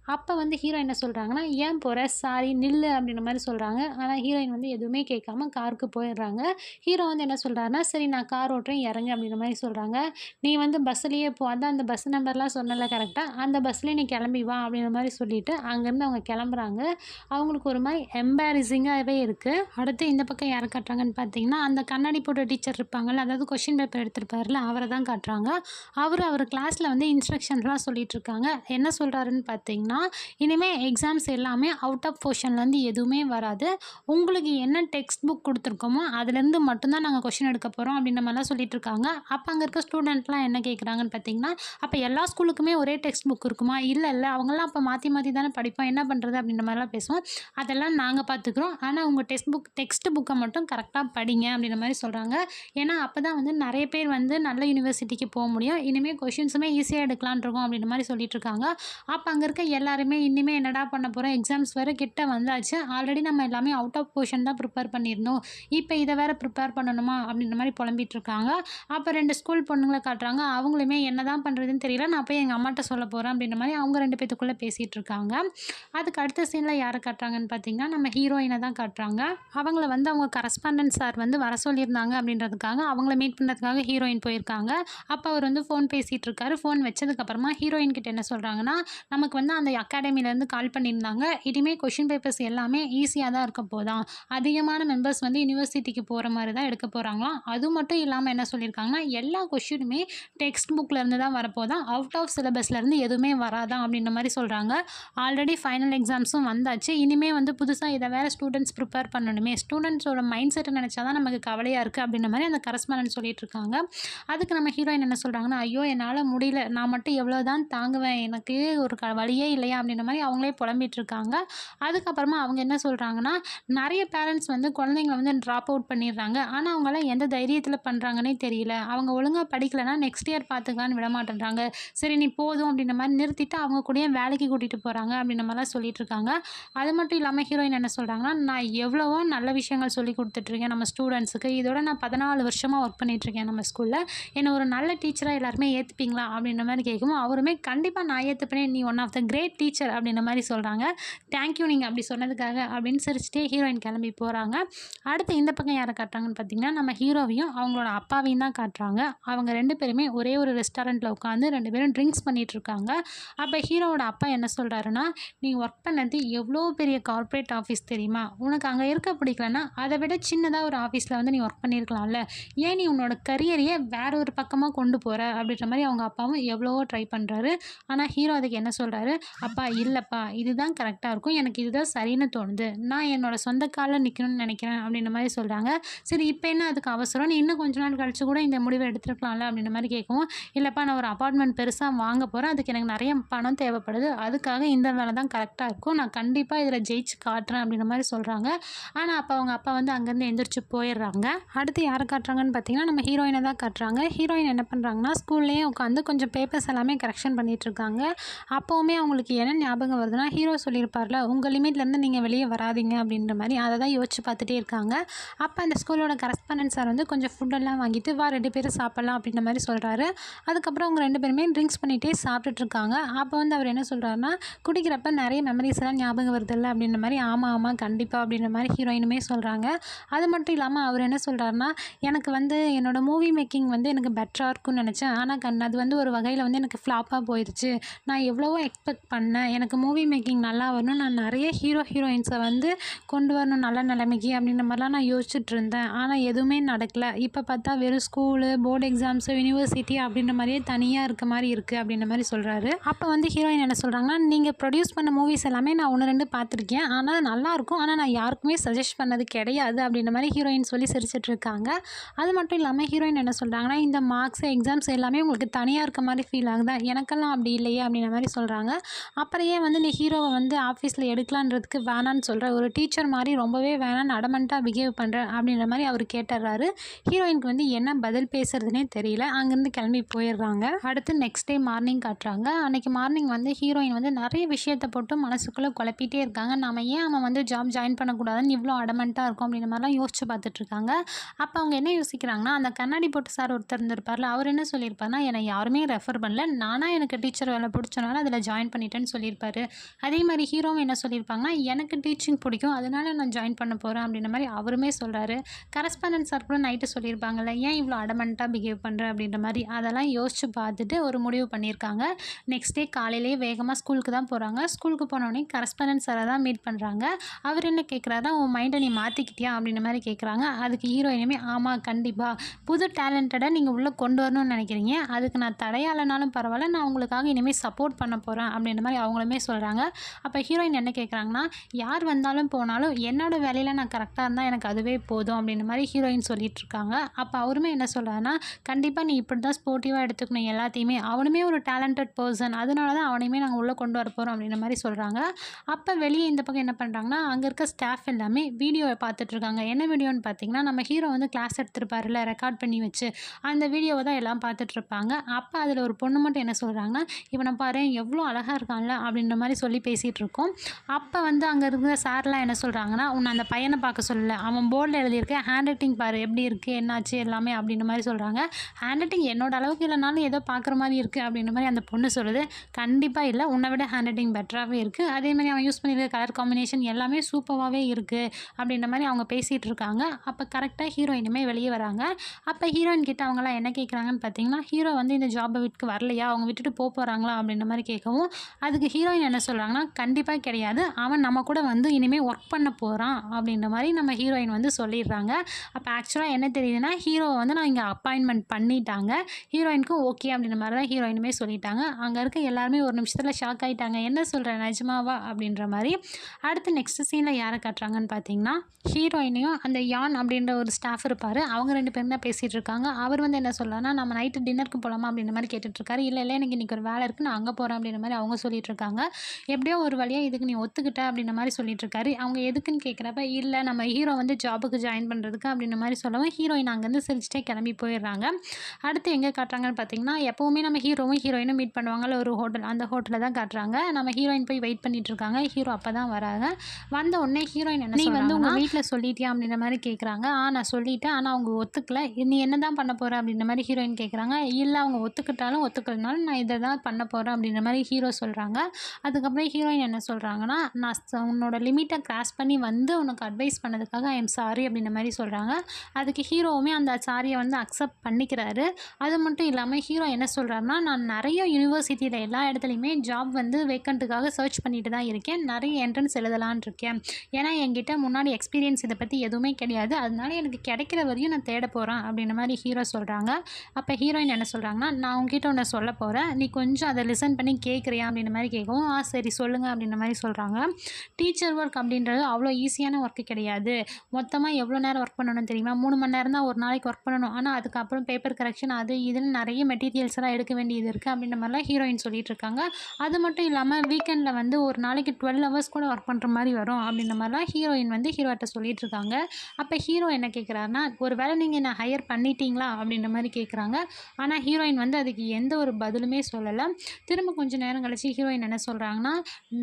அப்போ வந்து ஹீரோ என்ன சொல்கிறாங்கன்னா ஏன் போகிற சாரி நில்லு அப்படின்ற மாதிரி சொல்கிறாங்க ஆனால் ஹீரோயின் வந்து எதுவுமே கேட்காம காருக்கு போயிடுறாங்க. ஹீரோ வந்து என்ன சொல்கிறாருன்னா சரி நான் கார் ஓட்டுறேன் இறங்கு அப்படின்ற மாதிரி சொல்கிறாங்க நீ வந்து பஸ்ஸுலேயே போ. அதான் அந்த பஸ் நம்பர்லாம் சொன்னல கரெக்டாக அந்த பஸ்லேயே நீ கிளம்பி வா அப்படின்ற மாதிரி சொல்லிட்டு அங்கேருந்து அவங்க கிளம்புறாங்க. அவங்களுக்கு ஒரு மாதிரி எம்பாரிசிங்காகவே இருக்குது அடுத்து இந்த பக்கம் யாரை காட்டுறாங்கன்னு பார்த்தீங்கன்னா அந்த கண்ணாடி போட்ட டீச்சர் இருப்பாங்கல்ல அதாவது கொஷின் பேப்பர் எடுத்திருப்பார்ல அவரை தான் காட்டுறாங்க. அவர் அவர் கிளாஸில் வந்து இன்ஸ்ட்ரக்ஷன்ஸ்லாம் சொல்லிட்டு இருக்காங்க. என்ன சொல்கிறாருன்னு பார்த்தீங்கன்னா இனிமேல் எக்ஸாம்ஸ் எல்லாமே அவுட் ஆஃப் போர்ஷன்லேருந்து எதுவுமே வராது. உங்களுக்கு என்ன டெக்ஸ்ட் புக் கொடுத்துருக்கோமோ அதுலேருந்து மட்டும்தான் நாங்கள் கொஷின் எடுக்க போகிறோம் அப்படின்ற மாதிரிலாம் சொல்லிட்டு இருக்காங்க. அப்போ அங்கே இருக்க ஸ்டூடெண்ட்லாம் என்ன கேட்குறாங்கன்னு பார்த்தீங்கன்னா அப்போ எல்லா ஸ்கூலுக்குமே ஒரே டெக்ஸ்ட் புக் இருக்குமா? இல்லை இல்லை. அவங்களாம் அப்போ மாற்றி மாற்றி தானே படிப்போம். என்ன பண்ணுறது அப்படின்ற மாதிரிலாம் பேசுவோம். அதெல்லாம் நாங்கள் பார்த்துக்குறோம் ஆனால் உங்கள் டெக்ஸ்ட் புக் டெக்ஸ்ட் புக்கை மட்டும் கரெக்டாக படிங்க அப்படின்ற மாதிரி சொல்கிறாங்க ஏன்னா அப்போ தான் வந்து நிறைய பேர் வந்து நல்ல யூனிவர்சிட்டிக்கு போக முடியும். இனிமேல் கொஷின்ஸுமே ஈஸியாக எடுக்கலான் இருக்கோம் அப்படின்ற மாதிரி சொல்லிட்டு இருக்காங்க. அப்போ அங்கே இருக்க எல்லாருமே இனிமேல் என்னடா பண்ண போகிறோம் எக்ஸாம்ஸ் வேறு கிட்ட வந்தாச்சு. ஆல்ரெடி நம்ம எல்லாமே அவுட் ஆஃப் போர்ஷன் தான் ப்ரிப்பேர் பண்ணியிருந்தோம். இப்போ இதை வேறு ப்ரிப்பேர் பண்ணணுமா? அப்படின்ற மாதிரி புலம்பிட்டு இருக்காங்க. அப்போ ரெண்டு ஸ்கூல் பொண்ணுங்களை காட்டுறாங்க. அவங்களுமே என்ன தான் பண்ணுறதுன்னு தெரியல. நான் போய் எங்கள் அம்மாட்ட சொல்ல போகிறேன் அப்படின்ற மாதிரி அவங்க ரெண்டு பேத்துக்குள்ளே பேசிகிட்டு இருக்காங்க. அதுக்கு அடுத்த சீனில் யாரை காட்டுறாங்கன்னு பார்த்தீங்கன்னா நம்ம ஹீரோயினை தான் காட்டுறாங்க. அவங்கள வந்து அவங்க கரஸ்பாண்டன்ட் சார் வந்து வர சொல்லியிருந்தாங்க அப்படின்றதுக்காக அவங்கள மீட் பண்ணுறதுக்காக ஹீரோயின் போயிருக்காங்க. அப்போ அவர் வந்து ஃபோன் பேசிகிட்டு இருக்காரு. ஃபோன் வச்சதுக்கப்புறமா ஹீரோயின் கிட்ட என்ன சொல்கிறாங்கன்னா நமக்கு வந்து அந்த அகாடமிலேருந்து கால் பண்ணியிருந்தாங்க. இனிமேல் கொஷின் பேப்பர்ஸ் எல்லாமே ஈஸியாக தான் இருக்க போதான் அதிகமான மெம்பர்ஸ் வந்து யூனிவர்சிட்டிக்கு போகிற மாதிரி தான் எடுக்க போகிறாங்களாம் அது மட்டும் இல்லாமல் என்ன சொல்லியிருக்காங்கன்னா எல்லா கொஷினுமே டெக்ஸ்ட் புக்லேருந்து தான் வரப்போதான் அவுட் ஆஃப் சிலபஸ்லேருந்து எதுவுமே வராதான் அப்படின்ற மாதிரி சொல்கிறாங்க ஆல்ரெடி ஃபைனல் எக்ஸாம்ஸும் வந்தாச்சு. இனிமேல் வந்து புதுசாக இதை வேறு ஸ்டூடெண்ட்ஸ் ப்ரிப்பேர் பண்ணணுமே. ஸ்டூடெண்ட்ஸோட மைண்ட் செட்டை நினச்சா தான் நமக்கு கவலையாக இருக்குது அப்படின்ற மாதிரி அந்த கரஸ்பாண்டன்ட் சொல்லிட்டு இருக்காங்க. அதுக்கு நம்ம ஹீரோயின் என்ன சொல்கிறாங்கன்னா ஐயோ என்னால் முடியல. நான் மட்டும் எவ்வளோ தான் தாங்குவேன். எனக்கு ஒரு க வழியே இல்லையா அப்படின்ற மாதிரி அவங்களே புலம்பிகிட்ருக்காங்க அதுக்கப்புறமா அவங்க என்ன சொல்கிறாங்கன்னா நிறைய பேரண்ட்ஸ் வந்து குழந்தைங்கள வந்து ட்ராப் அவுட் பண்ணிடுறாங்க. ஆனால் அவங்களாம் எந்த தைரியத்தில் பண்ணுறாங்கன்னே தெரியல. அவங்க ஒழுங்காக படிக்கலைன்னா நெக்ஸ்ட் இயர் பார்த்துக்கலான்னு விடமாட்டேன்றாங்க சரி நீ போதும் அப்படின்ற மாதிரி நிறுத்திட்டு அவங்க கூடயே வேலைக்கு கூட்டிகிட்டு போகிறாங்க அப்படின்ற மாதிரிலாம் சொல்லிட்டு இருக்காங்க அது மட்டும் இல்லாமல் ஹீரோயின் என்ன சொல்கிறாங்கன்னா நான் எவ்வளவோ நல்ல விஷயங்கள் சொல்லி கொடுத்துட்ருக்கேன் நம்ம ஸ்டூடெண்ட்ஸுக்கு இதோட நான் பதினாலு வருஷமாக ஒர்க் பண்ணிகிட்ருக்கேன் நம்ம ஸ்கூலில் என்னை ஒரு நல்ல டீச்சராக எல்லாருமே ஏற்றுப்பீங்களா அப்படின்ற மாதிரி கேட்கும் அவருமே கண்டிப்பாக நான் ஏற்றுப்பேன் நீ one of the great teacher அப்படின்ற மாதிரி சொல்கிறாங்க தேங்க்யூ நீங்கள் அப்படி சொன்னதுக்காக அப்படின்னு சிரிச்சிட்டே ஹீரோயின் கிளம்பி போகிறாங்க அடுத்து இந்த பக்கம் யாரை காட்டுறாங்கன்னு பார்த்தீங்கன்னா நம்ம ஹீரோவையும் அவங்களோட அப்பாவையும் தான் காட்டுறாங்க. அவங்க ரெண்டு பேருமே ஒரே ஒரு ரெஸ்டாரண்ட்டில் உட்காந்து ரெண்டு பேரும் ட்ரிங்க்ஸ் பண்ணிகிட்டு இருக்காங்க. அப்போ ஹீரோவோட அப்பா என்ன சொல்கிறாருன்னா நீ ஒர்க் பண்ணது எவ்வளோ பெரிய கார்ப்பரேட் ஆஃபீஸ் தெரியுமா? உனக்கு அங்கே இருக்க பிடிக்கலன்னா அதை விட சின்னதாக ஒரு ஆஃபீஸில் வந்து நீ ஒர்க் பண்ணியிருக்கலாம்ல ஏன் நீ உன்னோட கரியரையே வேற ஒரு பக்கமாக கொண்டு போகிற அப்படின்ற மாதிரி அவங்க அப்பாவும் எவ்வளவோ ட்ரை பண்ணுறாரு ஆனால் ஹீரோ அதுக்கு என்ன சொல்கிறாரு அப்பா இல்லைப்பா இதுதான் கரெக்டாக இருக்கும். எனக்கு இதுதான் சரின்னு தோணுது. நான் என்னோட சொந்த காலில் நிற்கணும்னு நினைக்கிறேன் அப்படின்ற மாதிரி சொல்கிறாங்க சரி இப்போ என்ன அதுக்கு அவசரம்? நீ இன்னும் கொஞ்ச நாள் கழிச்சு கூட இந்த முடிவை எடுத்துருக்கலாம்ல அப்படின்ற மாதிரி கேட்கவும் இல்லைப்பா நான் ஒரு அப்பார்ட்மெண்ட் பெருசாக வாங்க போகிறேன் அதுக்கு எனக்கு நிறைய பணம் தேவைப்படுது. அதுக்காக இந்த வேலை தான் கரெக்டாக இருக்கும். நான் கண்டிப்பாக இதில் ஜெயிச்சு காட்டுறேன் அப்படின்ற மாதிரி சொல்கிறாங்க ஆனால் அப்போ அவங்க அப்பா வந்து அங்கேருந்து எந்திரிச்சு போயிடுறாங்க. அடுத்து யாரை காட்டுறாங்கன்னு பார்த்தீங்கன்னா நம்ம ஹீரோயினை தான் காட்டுறாங்க. ஹீரோயின் என்ன பண்ணுறாங்கன்னா ஸ்கூல்லேயே உட்காந்து கொஞ்சம் பேப்பர்ஸ் எல்லாமே கரெக்ஷன் பண்ணிகிட்ருக்காங்க அப்போவுமே அவங்களுக்கு அவருக்கு என்ன ஞாபகம் வருதுன்னா ஹீரோ சொல்லியிருப்பார்ல உங்கள் லிமிட்லேருந்து நீங்கள் வெளியே வராதீங்க அப்படின்ற மாதிரி. அதை தான் யோசிச்சு பார்த்துட்டே இருக்காங்க. அப்போ அந்த ஸ்கூலோட கரஸ்பாண்டன்ட் சார் வந்து கொஞ்சம் ஃபுட்டெல்லாம் வாங்கிட்டு வா ரெண்டு பேரும் சாப்பிட்லாம் அப்படின்ற மாதிரி சொல்கிறாரு அதுக்கப்புறம் அவங்க ரெண்டு பேருமே ட்ரிங்க்ஸ் பண்ணிகிட்டே சாப்பிட்டுட்ருக்காங்க அப்போ வந்து அவர் என்ன சொல்கிறாருன்னா குடிக்கிறப்ப நிறைய மெமரிஸ் எல்லாம் ஞாபகம் வருதில்ல அப்படின்ற மாதிரி ஆமாம் ஆமாம் கண்டிப்பாக அப்படின்ற மாதிரி ஹீரோயினுமே சொல்கிறாங்க அது மட்டும் இல்லாமல் அவர் என்ன சொல்கிறாருன்னா எனக்கு வந்து என்னோடய மூவி மேக்கிங் வந்து எனக்கு பெட்டராக இருக்கும்னு நினச்சேன். ஆனால் கண் அது வந்து ஒரு வகையில் வந்து எனக்கு ஃப்ளாப்பாக போயிடுச்சு நான் எவ்வளவோ எக்ஸ்பெக்ட் பண்ணேன். எனக்கு மூவி மேக்கிங் நல்லா வரணும். நான் நிறைய ஹீரோ ஹீரோயின்ஸை வந்து கொண்டு வரணும். நல்ல நிலைமைக்கு அப்படின்ற மாதிரிலாம் நான் யோசிச்சுட்டு இருந்தேன். ஆனால் எதுவுமே நடக்கல. இப்போ பார்த்தா வெறும் ஸ்கூலு போர்டு எக்ஸாம்ஸு யூனிவர்சிட்டி அப்படின்ற மாதிரியே தனியாக இருக்க மாதிரி இருக்குது அப்படின்ற மாதிரி சொல்கிறாரு அப்போ வந்து ஹீரோயின் என்ன சொல்கிறாங்கன்னா நீங்கள் ப்ரொடியூஸ் பண்ண மூவிஸ் எல்லாமே நான் ஒன்று ரெண்டு பார்த்துருக்கேன். ஆனால் அது நல்லாயிருக்கும் ஆனால் நான் யாருக்குமே சஜஸ்ட் பண்ணது கிடையாது அப்படின்ற மாதிரி ஹீரோயின் சொல்லி சிரிச்சிட்டு இருக்காங்க. அது மட்டும் இல்லாமல் ஹீரோயின் என்ன சொல்கிறாங்கன்னா இந்த மார்க்ஸ் எக்ஸாம்ஸ் எல்லாமே உங்களுக்கு தனியாக இருக்க மாதிரி ஃபீல் ஆகுதா? எனக்கெல்லாம் அப்படி இல்லையே அப்படின்ற மாதிரி சொல்கிறாங்க அப்புறம் ஏன் வந்து நீ ஹீரோவை வந்து ஆஃபீஸில் எடுக்கலான்றதுக்கு வேணான்னு சொல்கிற ஒரு டீச்சர் மாதிரி ரொம்பவே வேணான்னு அடமெண்ட்டாக பிஹேவ் பண்ணுற அப்படின்ற மாதிரி அவர் கேட்டுறாரு. ஹீரோயினுக்கு வந்து என்ன பதில் பேசுறதுனே தெரியல. அங்கேருந்து கிளம்பி போயிடுறாங்க. அடுத்து நெக்ஸ்ட் டே மார்னிங் காட்டுறாங்க. அன்னைக்கு மார்னிங் வந்து ஹீரோயின் வந்து நிறைய விஷயத்தை போட்டு மனசுக்குள்ளே குழப்பிட்டே இருக்காங்க. நம்ம ஏன் அவன் வந்து ஜாப் ஜாயின் பண்ணக்கூடாதுன்னு இவ்வளோ அடமெண்ட்டாக இருக்கும் அப்படின்ற மாதிரிலாம் யோசிச்சு பார்த்துட்டு இருக்காங்க அப்போ அவங்க என்ன யோசிக்கிறாங்கன்னா அந்த கண்ணாடி போட்டு சார் ஒருத்தர் இருந்திருப்பார்ல அவர் என்ன சொல்லியிருப்பாருன்னா என்னை யாருமே ரெஃபர் பண்ணல. நானாக எனக்கு டீச்சர் வேலை பிடிச்சனால அதில் ஜாயின் பண்ணிட்டேன்னு சொல்லியிருப்பாரு. அதே மாதிரி ஹீரோவும் என்ன சொல்லியிருப்பாங்கன்னா எனக்கு டீச்சிங் பிடிக்கும் அதனால நான் ஜாயின் பண்ண போகிறேன் அப்படின்ற மாதிரி அவருமே சொல்கிறாரு கரஸ்பாண்டன்ஸ் சார் கூட நைட்டு சொல்லியிருப்பாங்கல்ல ஏன் இவ்வளோ அடமெண்ட்டாக பிஹேவ் பண்ணுற அப்படின்ற மாதிரி அதெல்லாம் யோசிச்சு பார்த்துட்டு ஒரு முடிவு பண்ணியிருக்காங்க. நெக்ஸ்ட் டே காலையிலேயே வேகமாக ஸ்கூலுக்கு தான் போகிறாங்க ஸ்கூலுக்கு போனோடனே கரஸ்பாண்டன்ட் சாரை தான் மீட் பண்ணுறாங்க அவர் என்ன கேட்குறாருன்னா உன் மைண்டை நீ மாற்றிக்கிட்டியா அப்படின்ற மாதிரி கேட்குறாங்க அதுக்கு ஹீரோயினுமே ஆமாம் கண்டிப்பாக புது டேலண்டடாக நீங்கள் உள்ளே கொண்டு வரணும்னு நினைக்கிறீங்க. அதுக்கு நான் தடையாளனாலும் பரவாயில்ல. நான் உங்களுக்காக இனிமேல் சப்போர்ட் பண்ண போகிறேன் அப்படின்ற மாதிரி அவங்களுமே சொல்கிறாங்க அப்போ ஹீரோயின் என்ன கேட்குறாங்கன்னா யார் வந்தாலும் போனாலும் என்னோட வேலையில் நான் கரெக்டாக இருந்தால் எனக்கு அதுவே போதும் அப்படின்ற மாதிரி ஹீரோயின் சொல்லிட்டு இருக்காங்க. அப்போ அவருமே என்ன சொல்கிறாருன்னா கண்டிப்பாக நீ இப்படி தான் ஸ்போர்ட்டிவாக எடுத்துக்கணும் எல்லாத்தையுமே. அவனுமே ஒரு டேலண்டட் பர்சன் அதனால தான் அவனையுமே நாங்கள் உள்ளே கொண்டு வர போகிறோம் அப்படின்ற மாதிரி சொல்கிறாங்க அப்போ வெளியே இந்த பக்கம் என்ன பண்ணுறாங்கன்னா அங்கே இருக்க ஸ்டாஃப் எல்லாமே வீடியோவை பார்த்துட்ருக்காங்க என்ன வீடியோன்னு பார்த்தீங்கன்னா நம்ம ஹீரோ வந்து கிளாஸ் எடுத்துருப்பாருல ரெக்கார்ட் பண்ணி வச்சு. அந்த வீடியோவை தான் எல்லாம் பார்த்துட்ருப்பாங்க அப்போ அதில் ஒரு பொண்ணு மட்டும் என்ன சொல்கிறாங்கன்னா இவனை பாரு எவ்வளோ அழகாக இருக்கான்ல அப்படின்ற மாதிரி சொல்லி பேசிகிட்டு இருக்கோம் அப்போ வந்து அங்கே இருக்கிற சார்லாம் என்ன சொல்கிறாங்கன்னா உன்னை அந்த பையனை பார்க்க சொல்லலை. அவன் போர்டில் எழுதியிருக்க ஹேண்ட் ரைட்டிங் பாரு எப்படி இருக்குது என்னாச்சு எல்லாமே அப்படின்ற மாதிரி சொல்கிறாங்க. ஹேண்ட் ரைட்டிங் என்னோட அளவுக்கு இல்லைனாலும் ஏதோ பார்க்குற மாதிரி இருக்குது அப்படின்ற மாதிரி அந்த பொண்ணு சொல்லுது. கண்டிப்பாக இல்லை. உன்னை விட ஹேண்ட் ரைட்டிங் பெட்டராகவே இருக்குது. அதே மாதிரி அவன் யூஸ் பண்ணியிருக்க கலர் காம்பினேஷன் எல்லாமே சூப்பராகவே இருக்குது அப்படின்ற மாதிரி அவங்க பேசிகிட்டு இருக்காங்க அப்போ கரெக்டாக ஹீரோயினுமே வெளியே வராங்க. அப்போ ஹீரோயின் கிட்ட அவங்களாம் என்ன கேட்குறாங்கன்னு பார்த்தீங்கன்னா ஹீரோ வந்து இந்த ஜாபை விட்டு வரலையா? அவங்க விட்டுட்டு போக போகிறாங்களா அப்படின்ற மாதிரி கேட்கவும் அதுக்கு ஹீரோயின் என்ன சொல்கிறாங்கன்னா கண்டிப்பாக கிடையாது. அவன் நம்ம கூட வந்து இனிமேல் ஒர்க் பண்ண போகிறான் அப்படின்ற மாதிரி நம்ம ஹீரோயின் வந்து சொல்லிடுறாங்க. அப்போ ஆக்சுவலாக என்ன தெரியுதுன்னா ஹீரோவை வந்து நான் இங்கே அப்பாயின்மெண்ட் பண்ணிட்டாங்க. ஹீரோயினுக்கும் ஓகே அப்படின்ற மாதிரி தான் ஹீரோயினுமே சொல்லிட்டாங்க. அங்கே இருக்க எல்லாருமே ஒரு நிமிஷத்தில் ஷாக் ஆகிட்டாங்க என்ன சொல்கிறேன் நிஜமாவா அப்படின்ற மாதிரி. அடுத்து நெக்ஸ்ட் சீனில் யாரை காட்டுறாங்கன்னு பார்த்தீங்கன்னா ஹீரோயினையும் அந்த யான் அப்படின்ற ஒரு ஸ்டாஃப் இருப்பார். அவங்க ரெண்டு பேரும் தான் பேசிகிட்டு இருக்காங்க. அவர் வந்து என்ன சொல்லலாம்னா நம்ம நைட்டு டின்னருக்கு போகலாமா அப்படின்ற மாதிரி கேட்டுட்ருக்காரு இல்லை இல்லை எனக்கு இன்றைக்கி ஒரு வேலை இருக்குது நான் அங்கே போகிறேன் அப்படின்ற மாதிரி அவங்க சொல்லி இருக்காங்க எப்படியோ ஒரு வழியாக இதுக்கு நீ ஒத்துக்கிட்ட அப்படின்ற மாதிரி சொல்லிட்டு இருக்காரு அவங்க எதுக்குன்னு கேட்குறப்ப இல்லை நம்ம ஹீரோ வந்து ஜாபுக்கு ஜாயின் பண்ணுறதுக்கு அப்படின்ற மாதிரி சொல்லவும் ஹீரோயின் அங்கேருந்து சிரிச்சிட்டே கிளம்பி போயிடுறாங்க. அடுத்து எங்கே காட்டுறாங்கன்னு பார்த்தீங்கன்னா எப்போவுமே நம்ம ஹீரோவும் ஹீரோயினும் மீட் பண்ணுவாங்கல்ல ஒரு ஹோட்டல் அந்த ஹோட்டலில் தான் காட்டுறாங்க. நம்ம ஹீரோயின் போய் வெயிட் பண்ணிட்டு இருக்காங்க ஹீரோ அப்போ தான் வராங்க. வந்த உடனே ஹீரோயின் என்ன நீ வந்து உங்கள் வீட்டில் சொல்லிட்டியா அப்படின்ற மாதிரி கேட்குறாங்க ஆ நான் சொல்லிட்டேன். ஆனால் அவங்க ஒத்துக்கல. நீ என்ன தான் பண்ண போகிற அப்படின்ற மாதிரி ஹீரோயின் கேட்குறாங்க இல்லை அவங்க ஒத்துக்கிட்டாலும் ஒத்துக்கலனாலும் நான் இதை தான் பண்ண போகிறேன் அப்படின்ற மாதிரி ஹீரோ சொல்கிறாங்க அதுக்கப்புறம் ஹீரோயின் என்ன சொல்கிறாங்கன்னா நான் உன்னோட லிமிட்டை கிராஸ் பண்ணி வந்து உனக்கு அட்வைஸ் பண்ணதுக்காக ஐ எம் சாரி அப்படின்ற மாதிரி சொல்கிறாங்க அதுக்கு ஹீரோவுமே அந்த சாரியை வந்து அக்செப்ட் பண்ணிக்கிறாரு. அது மட்டும் இல்லாமல் ஹீரோ என்ன சொல்கிறாருன்னா நான் நிறைய யூனிவர்சிட்டியில் எல்லா இடத்துலையுமே ஜாப் வந்து வேக்கண்ட்டுக்காக சர்ச் பண்ணிட்டு தான் இருக்கேன். நிறைய என்ட்ரன்ஸ் எழுதலான் இருக்கேன். ஏன்னா என்கிட்ட முன்னாடி எக்ஸ்பீரியன்ஸ் இதை பற்றி எதுவுமே கிடையாது. அதனால எனக்கு கிடைக்கிற வரையும் நான் தேட போகிறேன் அப்படின்ற மாதிரி ஹீரோ சொல்கிறாங்க அப்போ ஹீரோயின் என்ன சொல்கிறாங்கன்னா நான் உங்ககிட்ட ஒன்று சொல்ல போகிறேன் நீ கொஞ்சம் அதை லிசன் பண்ணி கேட்குறியா அப்படின்னு அப்படின்ற மாதிரி கேட்கவும் ஆ சரி சொல்லுங்கள் அப்படின்ற மாதிரி சொல்கிறாங்க டீச்சர் ஒர்க் அப்படின்றது அவ்வளோ ஈஸியான ஒர்க்கு கிடையாது. மொத்தமாக எவ்வளோ நேரம் ஒர்க் பண்ணணும் தெரியுமா? மூணு மணி நேரம் தான் ஒரு நாளைக்கு ஒர்க் பண்ணணும். ஆனால் அதுக்கப்புறம் பேப்பர் கரெக்ஷன் அது இதுன்னு நிறைய மெட்டீரியல்ஸ் எல்லாம் எடுக்க வேண்டியது இருக்குது அப்படின்ற மாதிரிலாம் ஹீரோயின் சொல்லிட்டு இருக்காங்க. அது மட்டும் இல்லாமல் வீக்கெண்டில் வந்து ஒரு நாளைக்கு டுவெல் ஹவர்ஸ் கூட ஒர்க் பண்ணுற மாதிரி வரும் அப்படின்ற மாதிரிலாம் ஹீரோயின் வந்து ஹீரோட்ட சொல்லிட்டு இருக்காங்க. அப்போ ஹீரோ என்ன கேட்குறாருன்னா ஒரு வேளை நீங்கள் என்ன ஹையர் பண்ணிட்டீங்களா? அப்படின்ற மாதிரி கேட்குறாங்க ஆனால் ஹீரோயின் வந்து அதுக்கு எந்த ஒரு பதிலுமே சொல்லலை. திரும்ப கொஞ்சம் நேரம் கழிச்சு ஹீரோயின் என்ன சொல்கிறாங்கன்னா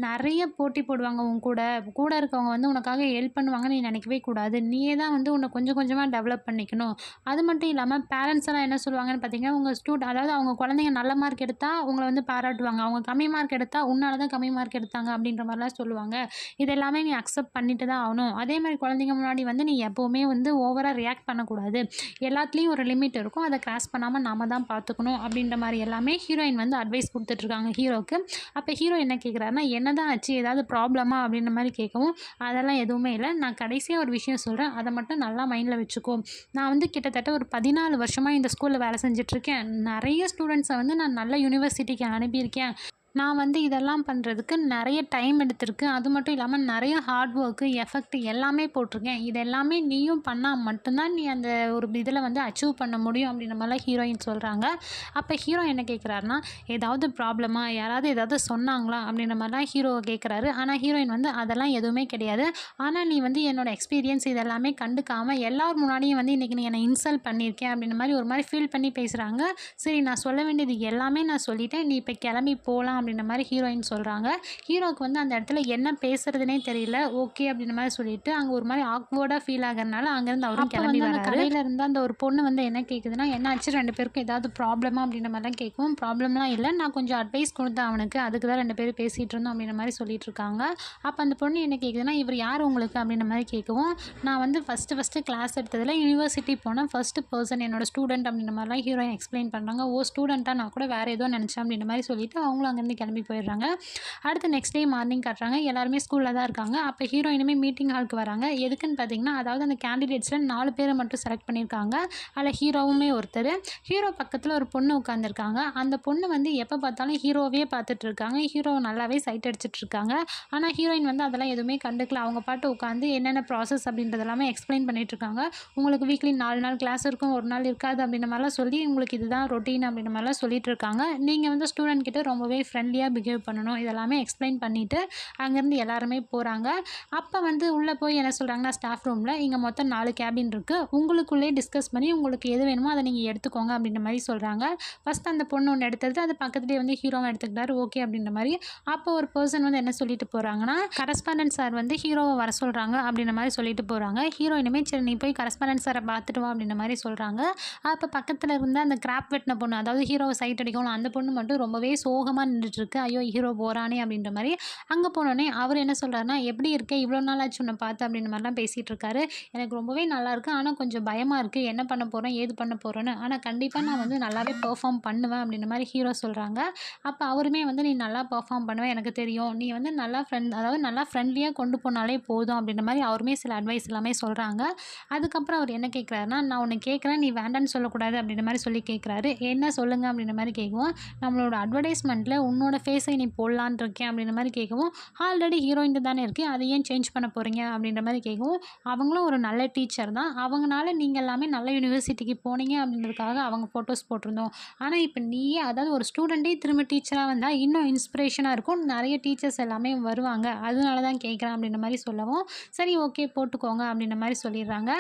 நிறைய போட்டி போடுவாங்க உன் கூட. கூட இருக்கவங்க வந்து உனக்காக ஹெல்ப் பண்ணுவாங்கன்னு நீ நினைக்கவே கூடாது. நீயே தான் வந்து உன்னை கொஞ்சம் கொஞ்சமாக டெவலப் பண்ணிக்கணும். அது மட்டும் இல்லாமல் பேரண்ட்ஸ் எல்லாம் என்ன சொல்லுவாங்கன்னு பார்த்தீங்கன்னா உங்கள் ஸ்டூட் அதாவது அவங்க குழந்தைங்க நல்ல மார்க் எடுத்தால் உங்களை வந்து பாராட்டுவாங்க. அவங்க கம்மி மார்க் எடுத்தால் உன்னால தான் கம்மி மார்க் எடுத்தாங்க அப்படின்ற மாதிரிலாம் சொல்லுவாங்க. இது எல்லாமே நீ அக்செப்ட் பண்ணிட்டு தான் ஆகணும். அதே மாதிரி குழந்தைங்க முன்னாடி வந்து நீ எப்போவுமே வந்து ஓவராக ரியாக்ட் பண்ணக்கூடாது. எல்லாத்துலேயும் ஒரு லிமிட் இருக்கும். அதை கிராஸ் பண்ணாமல் நாம தான் பார்த்துக்கணும் அப்படின்ற மாதிரி எல்லாமே ஹீரோயின் வந்து அட்வைஸ் கொடுத்துட்ருக்காங்க ஹீரோக்கு அப்போ ஹீரோ என்ன கேட்குறாருன்னா என்ன தான் ஆச்சு ஏதாவது ப்ராப்ளமா அப்படின்ற மாதிரி கேட்கவும் அதெல்லாம் எதுவுமே இல்லை. நான் கடைசியாக ஒரு விஷயம் சொல்கிறேன் அதை மட்டும் நல்லா மைண்டில் வச்சுக்கோ. நான் வந்து கிட்டத்தட்ட ஒரு பதினாலு வருஷமாக இந்த ஸ்கூலில் வேலை செஞ்சிட்ருக்கேன் நிறைய ஸ்டூடெண்ட்ஸை வந்து நான் நல்ல யூனிவர்சிட்டிக்கு அனுப்பியிருக்கேன். நான் வந்து இதெல்லாம் பண்ணுறதுக்கு நிறைய டைம் எடுத்திருக்கு. அது மட்டும் இல்லாமல் நிறைய ஹார்ட் ஒர்க்கு எஃபெக்ட் எல்லாமே போட்டிருக்கேன். இது எல்லாமே நீயும் பண்ணால் மட்டும்தான் நீ அந்த ஒரு இதில் வந்து அச்சீவ் பண்ண முடியும் அப்படின்ற மாதிரிலாம் ஹீரோயின் சொல்கிறாங்க அப்போ ஹீரோ என்ன கேட்குறாருன்னா ஏதாவது ப்ராப்ளமா யாராவது ஏதாவது சொன்னாங்களா அப்படின்ற மாதிரிலாம் ஹீரோ கேட்குறாரு ஆனால் ஹீரோயின் வந்து அதெல்லாம் எதுவுமே கிடையாது. ஆனால் நீ வந்து என்னோட எக்ஸ்பீரியன்ஸ் இதெல்லாமே கண்டுக்காமல் எல்லார் முன்னாடியும் வந்து இன்றைக்கி நீ என்னை இன்சல்ட் பண்ணியிருக்கேன் அப்படின்ற மாதிரி ஒரு மாதிரி ஃபீல் பண்ணி பேசுகிறாங்க சரி நான் சொல்ல வேண்டியது எல்லாமே நான் சொல்லிட்டேன். நீ இப்போ கிளம்பி போகலாம் அப்படின்ற மாதிரி ஹீரோயின் சொல்கிறாங்க ஹீரோவுக்கு வந்து அந்த இடத்துல என்ன பேசுறதுனே தெரியல. ஓகே அப்படின்ற மாதிரி சொல்லிட்டு அங்கே ஒரு மாதிரி ஆக்வர்டாக ஃபீல் ஆகிறனால அங்கேருந்து அவரும் கிளம்பி வர கடையில் இருந்து அந்த ஒரு பொண்ணு வந்து என்ன கேட்குதுன்னா என்னாச்சு ரெண்டு பேருக்கும் ஏதாவது ப்ராப்ளமா அப்படின்ற மாதிரிலாம் கேட்கும் ப்ராப்ளம்லாம் இல்லை. நான் கொஞ்சம் அட்வைஸ் கொடுத்தேன் அவனுக்கு. அதுக்கு தான் ரெண்டு பேரும் பேசிகிட்டு இருந்தோம். அப்படின்ற மாதிரி சொல்லிட்டு இருக்காங்க. அப்போ அந்த பொண்ணு என்ன கேட்குதுன்னா இவர் யார் உங்களுக்கு? அப்படின்ற மாதிரி கேட்கவும் நான் வந்து ஃபஸ்ட்டு ஃபஸ்ட்டு கிளாஸ் எடுத்ததில் யூனிவர்சிட்டி போனேன். ஃபஸ்ட்டு பர்சன் என்னோட ஸ்டூடெண்ட் அப்படின்ற மாதிரிலாம் ஹீரோயின் எக்ஸ்பிளைன் பண்ணுறாங்க ஓ ஸ்டூடெண்ட்டாக நான் கூட வேறு ஏதோ நினச்சேன். அப்படின்ற மாதிரி சொல்லிட்டு அவங்களும் அங்கேருந்து கிளம்பி போயிடுறாங்க. அடுத்து நெக்ஸ்ட் டே மார்னிங் காட்டுறாங்க. எல்லாருமே ஸ்கூலில் தான் இருக்காங்க. அப்போ ஹீரோயினுமே மீட்டிங் ஹாலுக்கு வராங்க. எதுக்குன்னு பார்த்தீங்கன்னா அதாவது அந்த கேண்டிடேட்ஸில் நாலு பேரை மட்டும் செலக்ட் பண்ணியிருக்காங்க. அதில் ஹீரோவுமே ஒருத்தர். ஹீரோ பக்கத்தில் ஒரு பொண்ணு உட்காந்துருக்காங்க அந்த பொண்ணு வந்து எப்போ பார்த்தாலும் ஹீரோவே பார்த்துட்டு இருக்காங்க. ஹீரோ நல்லாவே சைட் அடிச்சிட்டு இருக்காங்க. ஆனால் ஹீரோயின் வந்து அதெல்லாம் எதுவுமே கண்டுக்கல. அவங்க பாட்டு உட்காந்து என்னென்ன ப்ராசஸ் அப்படின்றது எல்லாமே எக்ஸ்பிளைன் பண்ணிட்டு இருக்காங்க. உங்களுக்கு வீக்லி நாலு நாள் கிளாஸ் இருக்கும் ஒரு நாள் இருக்காது அப்படின்ற மாதிரிலாம் சொல்லி உங்களுக்கு இதுதான் ரொட்டீன் அப்படின்ற மாதிரிலாம் சொல்லிட்டு இருக்காங்க. நீங்கள் வந்து ஸ்டூடெண்ட் கிட்ட ரொம்பவே ஃப்ரெண்ட்லியாக பிஹேவ் பண்ணணும். இதெல்லாமே எக்ஸ்பிளைன் பண்ணிவிட்டு அங்கேருந்து எல்லாருமே போகிறாங்க அப்போ வந்து உள்ளே போய் என்ன சொல்கிறாங்கன்னா ஸ்டாஃப் ரூமில் இங்கே மொத்தம் நாலு கேபின் இருக்குது உங்களுக்குள்ளேயே டிஸ்கஸ் பண்ணி உங்களுக்கு எது வேணுமோ அதை நீங்கள் எடுத்துக்கோங்க அப்படின்ற மாதிரி சொல்கிறாங்க ஃபஸ்ட் அந்த பொண்ணு ஒன்று எடுத்தது அது பக்கத்துலேயே வந்து ஹீரோவை எடுத்துக்கிட்டாரு. ஓகே அப்படின்ற மாதிரி. அப்போ ஒரு பர்சன் வந்து என்ன சொல்லிட்டு போகிறாங்கன்னா கரஸ்பாண்டன்ட் சார் வந்து ஹீரோவை வர சொல்கிறாங்க அப்படின்ற மாதிரி சொல்லிட்டு போகிறாங்க ஹீரோயினுமே சரி நீ போய் கரஸ்பாண்டன்ட் சாரை பார்த்துட்டு வா அப்படின்ற மாதிரி சொல்கிறாங்க அப்போ பக்கத்தில் இருந்த அந்த கிராப் வெட்டின பொண்ணு அதாவது ஹீரோவை சைட் அடிக்கணும் அந்த பொண்ணு மட்டும் ரொம்பவே சோகமாக நின்று இருக்கு ஐயோ ஹீரோ போகிறானே அப்படின்ற மாதிரி. அங்கே போனோடனே அவர் என்ன சொல்கிறாருன்னா எப்படி இருக்க? இவ்வளோ நாள் ஆச்சு உன்னை பார்த்து அப்படின்ற மாதிரிலாம் பேசிகிட்டு இருக்காரு. எனக்கு ரொம்பவே நல்லாயிருக்கு ஆனால் கொஞ்சம் பயமாக இருக்குது என்ன பண்ண போகிறேன் ஏது பண்ண போகிறேன்னு ஆனால் கண்டிப்பாக நான் வந்து நல்லாவே பெர்ஃபார்ம் பண்ணுவேன் அப்படின்ற மாதிரி ஹீரோ சொல்கிறாங்க அப்போ அவருமே வந்து நீ நல்லா பெர்ஃபார்ம் பண்ணுவேன் எனக்கு தெரியும். நீ வந்து நல்லா ஃப்ரெண்ட் அதாவது நல்லா ஃப்ரெண்ட்லியாக கொண்டு போனாலே போதும் அப்படின்ற மாதிரி அவருமே சில அட்வைஸ் எல்லாமே சொல்கிறாங்க அதுக்கப்புறம் அவர் என்ன கேட்குறாருன்னா நான் உன்னை கேட்குறேன் நீ வேண்டான்னு சொல்லக்கூடாது அப்படின்ற மாதிரி சொல்லி கேட்குறாரு என்ன சொல்லுங்கள் அப்படின்ற மாதிரி கேட்குவோம் நம்மளோட அட்வர்டைஸ்மெண்ட்டில் உன்னோட ஃபேஸை நீ போடலான் இருக்கேன் அப்படின்ற மாதிரி கேட்கவும் ஆல்ரெடி ஹீரோயின் தானே இருக்குது அதை ஏன் சேஞ்ச் பண்ண போகிறீங்க அப்படின்ற மாதிரி கேட்கவும் அவங்களும் ஒரு நல்ல டீச்சர் தான். அவங்கனால நீங்கள் எல்லாமே நல்ல யூனிவர்சிட்டிக்கு போனீங்க அப்படின்றதுக்காக அவங்க ஃபோட்டோஸ் போட்டிருந்தோம். ஆனால் இப்போ நீயே அதாவது ஒரு ஸ்டூடெண்ட்டே திரும்ப டீச்சராக வந்தால் இன்னும் இன்ஸ்பிரேஷனாக இருக்கும். நிறைய டீச்சர்ஸ் எல்லாமே வருவாங்க. அதனால தான் கேட்குறேன் அப்படின்ற மாதிரி சொல்லவும் சரி ஓகே போட்டுக்கோங்க அப்படின்ற மாதிரி சொல்லிடுறாங்க.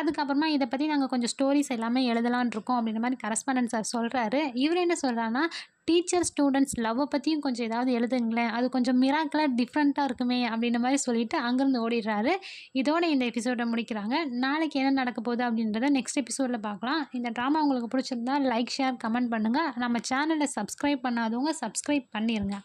அதுக்கப்புறமா இதை பற்றி நாங்கள் கொஞ்சம் ஸ்டோரிஸ் எல்லாமே எழுதலான் இருக்கோம் அப்படின்ற மாதிரி கரஸ்பாண்டன்ட் சார் சொல்கிறாரு இவர் என்ன சொல்கிறாருன்னா டீச்சர் ஸ்டூடெண்ட்ஸ் லவ்வை பற்றியும் கொஞ்சம் ஏதாவது எழுதுங்களேன். அது கொஞ்சம் மிராக்கலாக டிஃப்ரெண்ட்டாக இருக்குமே அப்படின்ற மாதிரி சொல்லிட்டு அங்கேருந்து ஓடிடுறாரு. இதோட இந்த எபிசோடை முடிக்கிறாங்க. நாளைக்கு என்ன நடக்க போகுது அப்படின்றத நெக்ஸ்ட் எபிசோடில் பார்க்கலாம். இந்த ட்ராமா உங்களுக்கு பிடிச்சிருந்தா லைக் ஷேர் கமெண்ட் பண்ணுங்கள் நம்ம சேனலை சப்ஸ்கிரைப் பண்ணாதவங்க சப்ஸ்கிரைப் பண்ணிடுங்க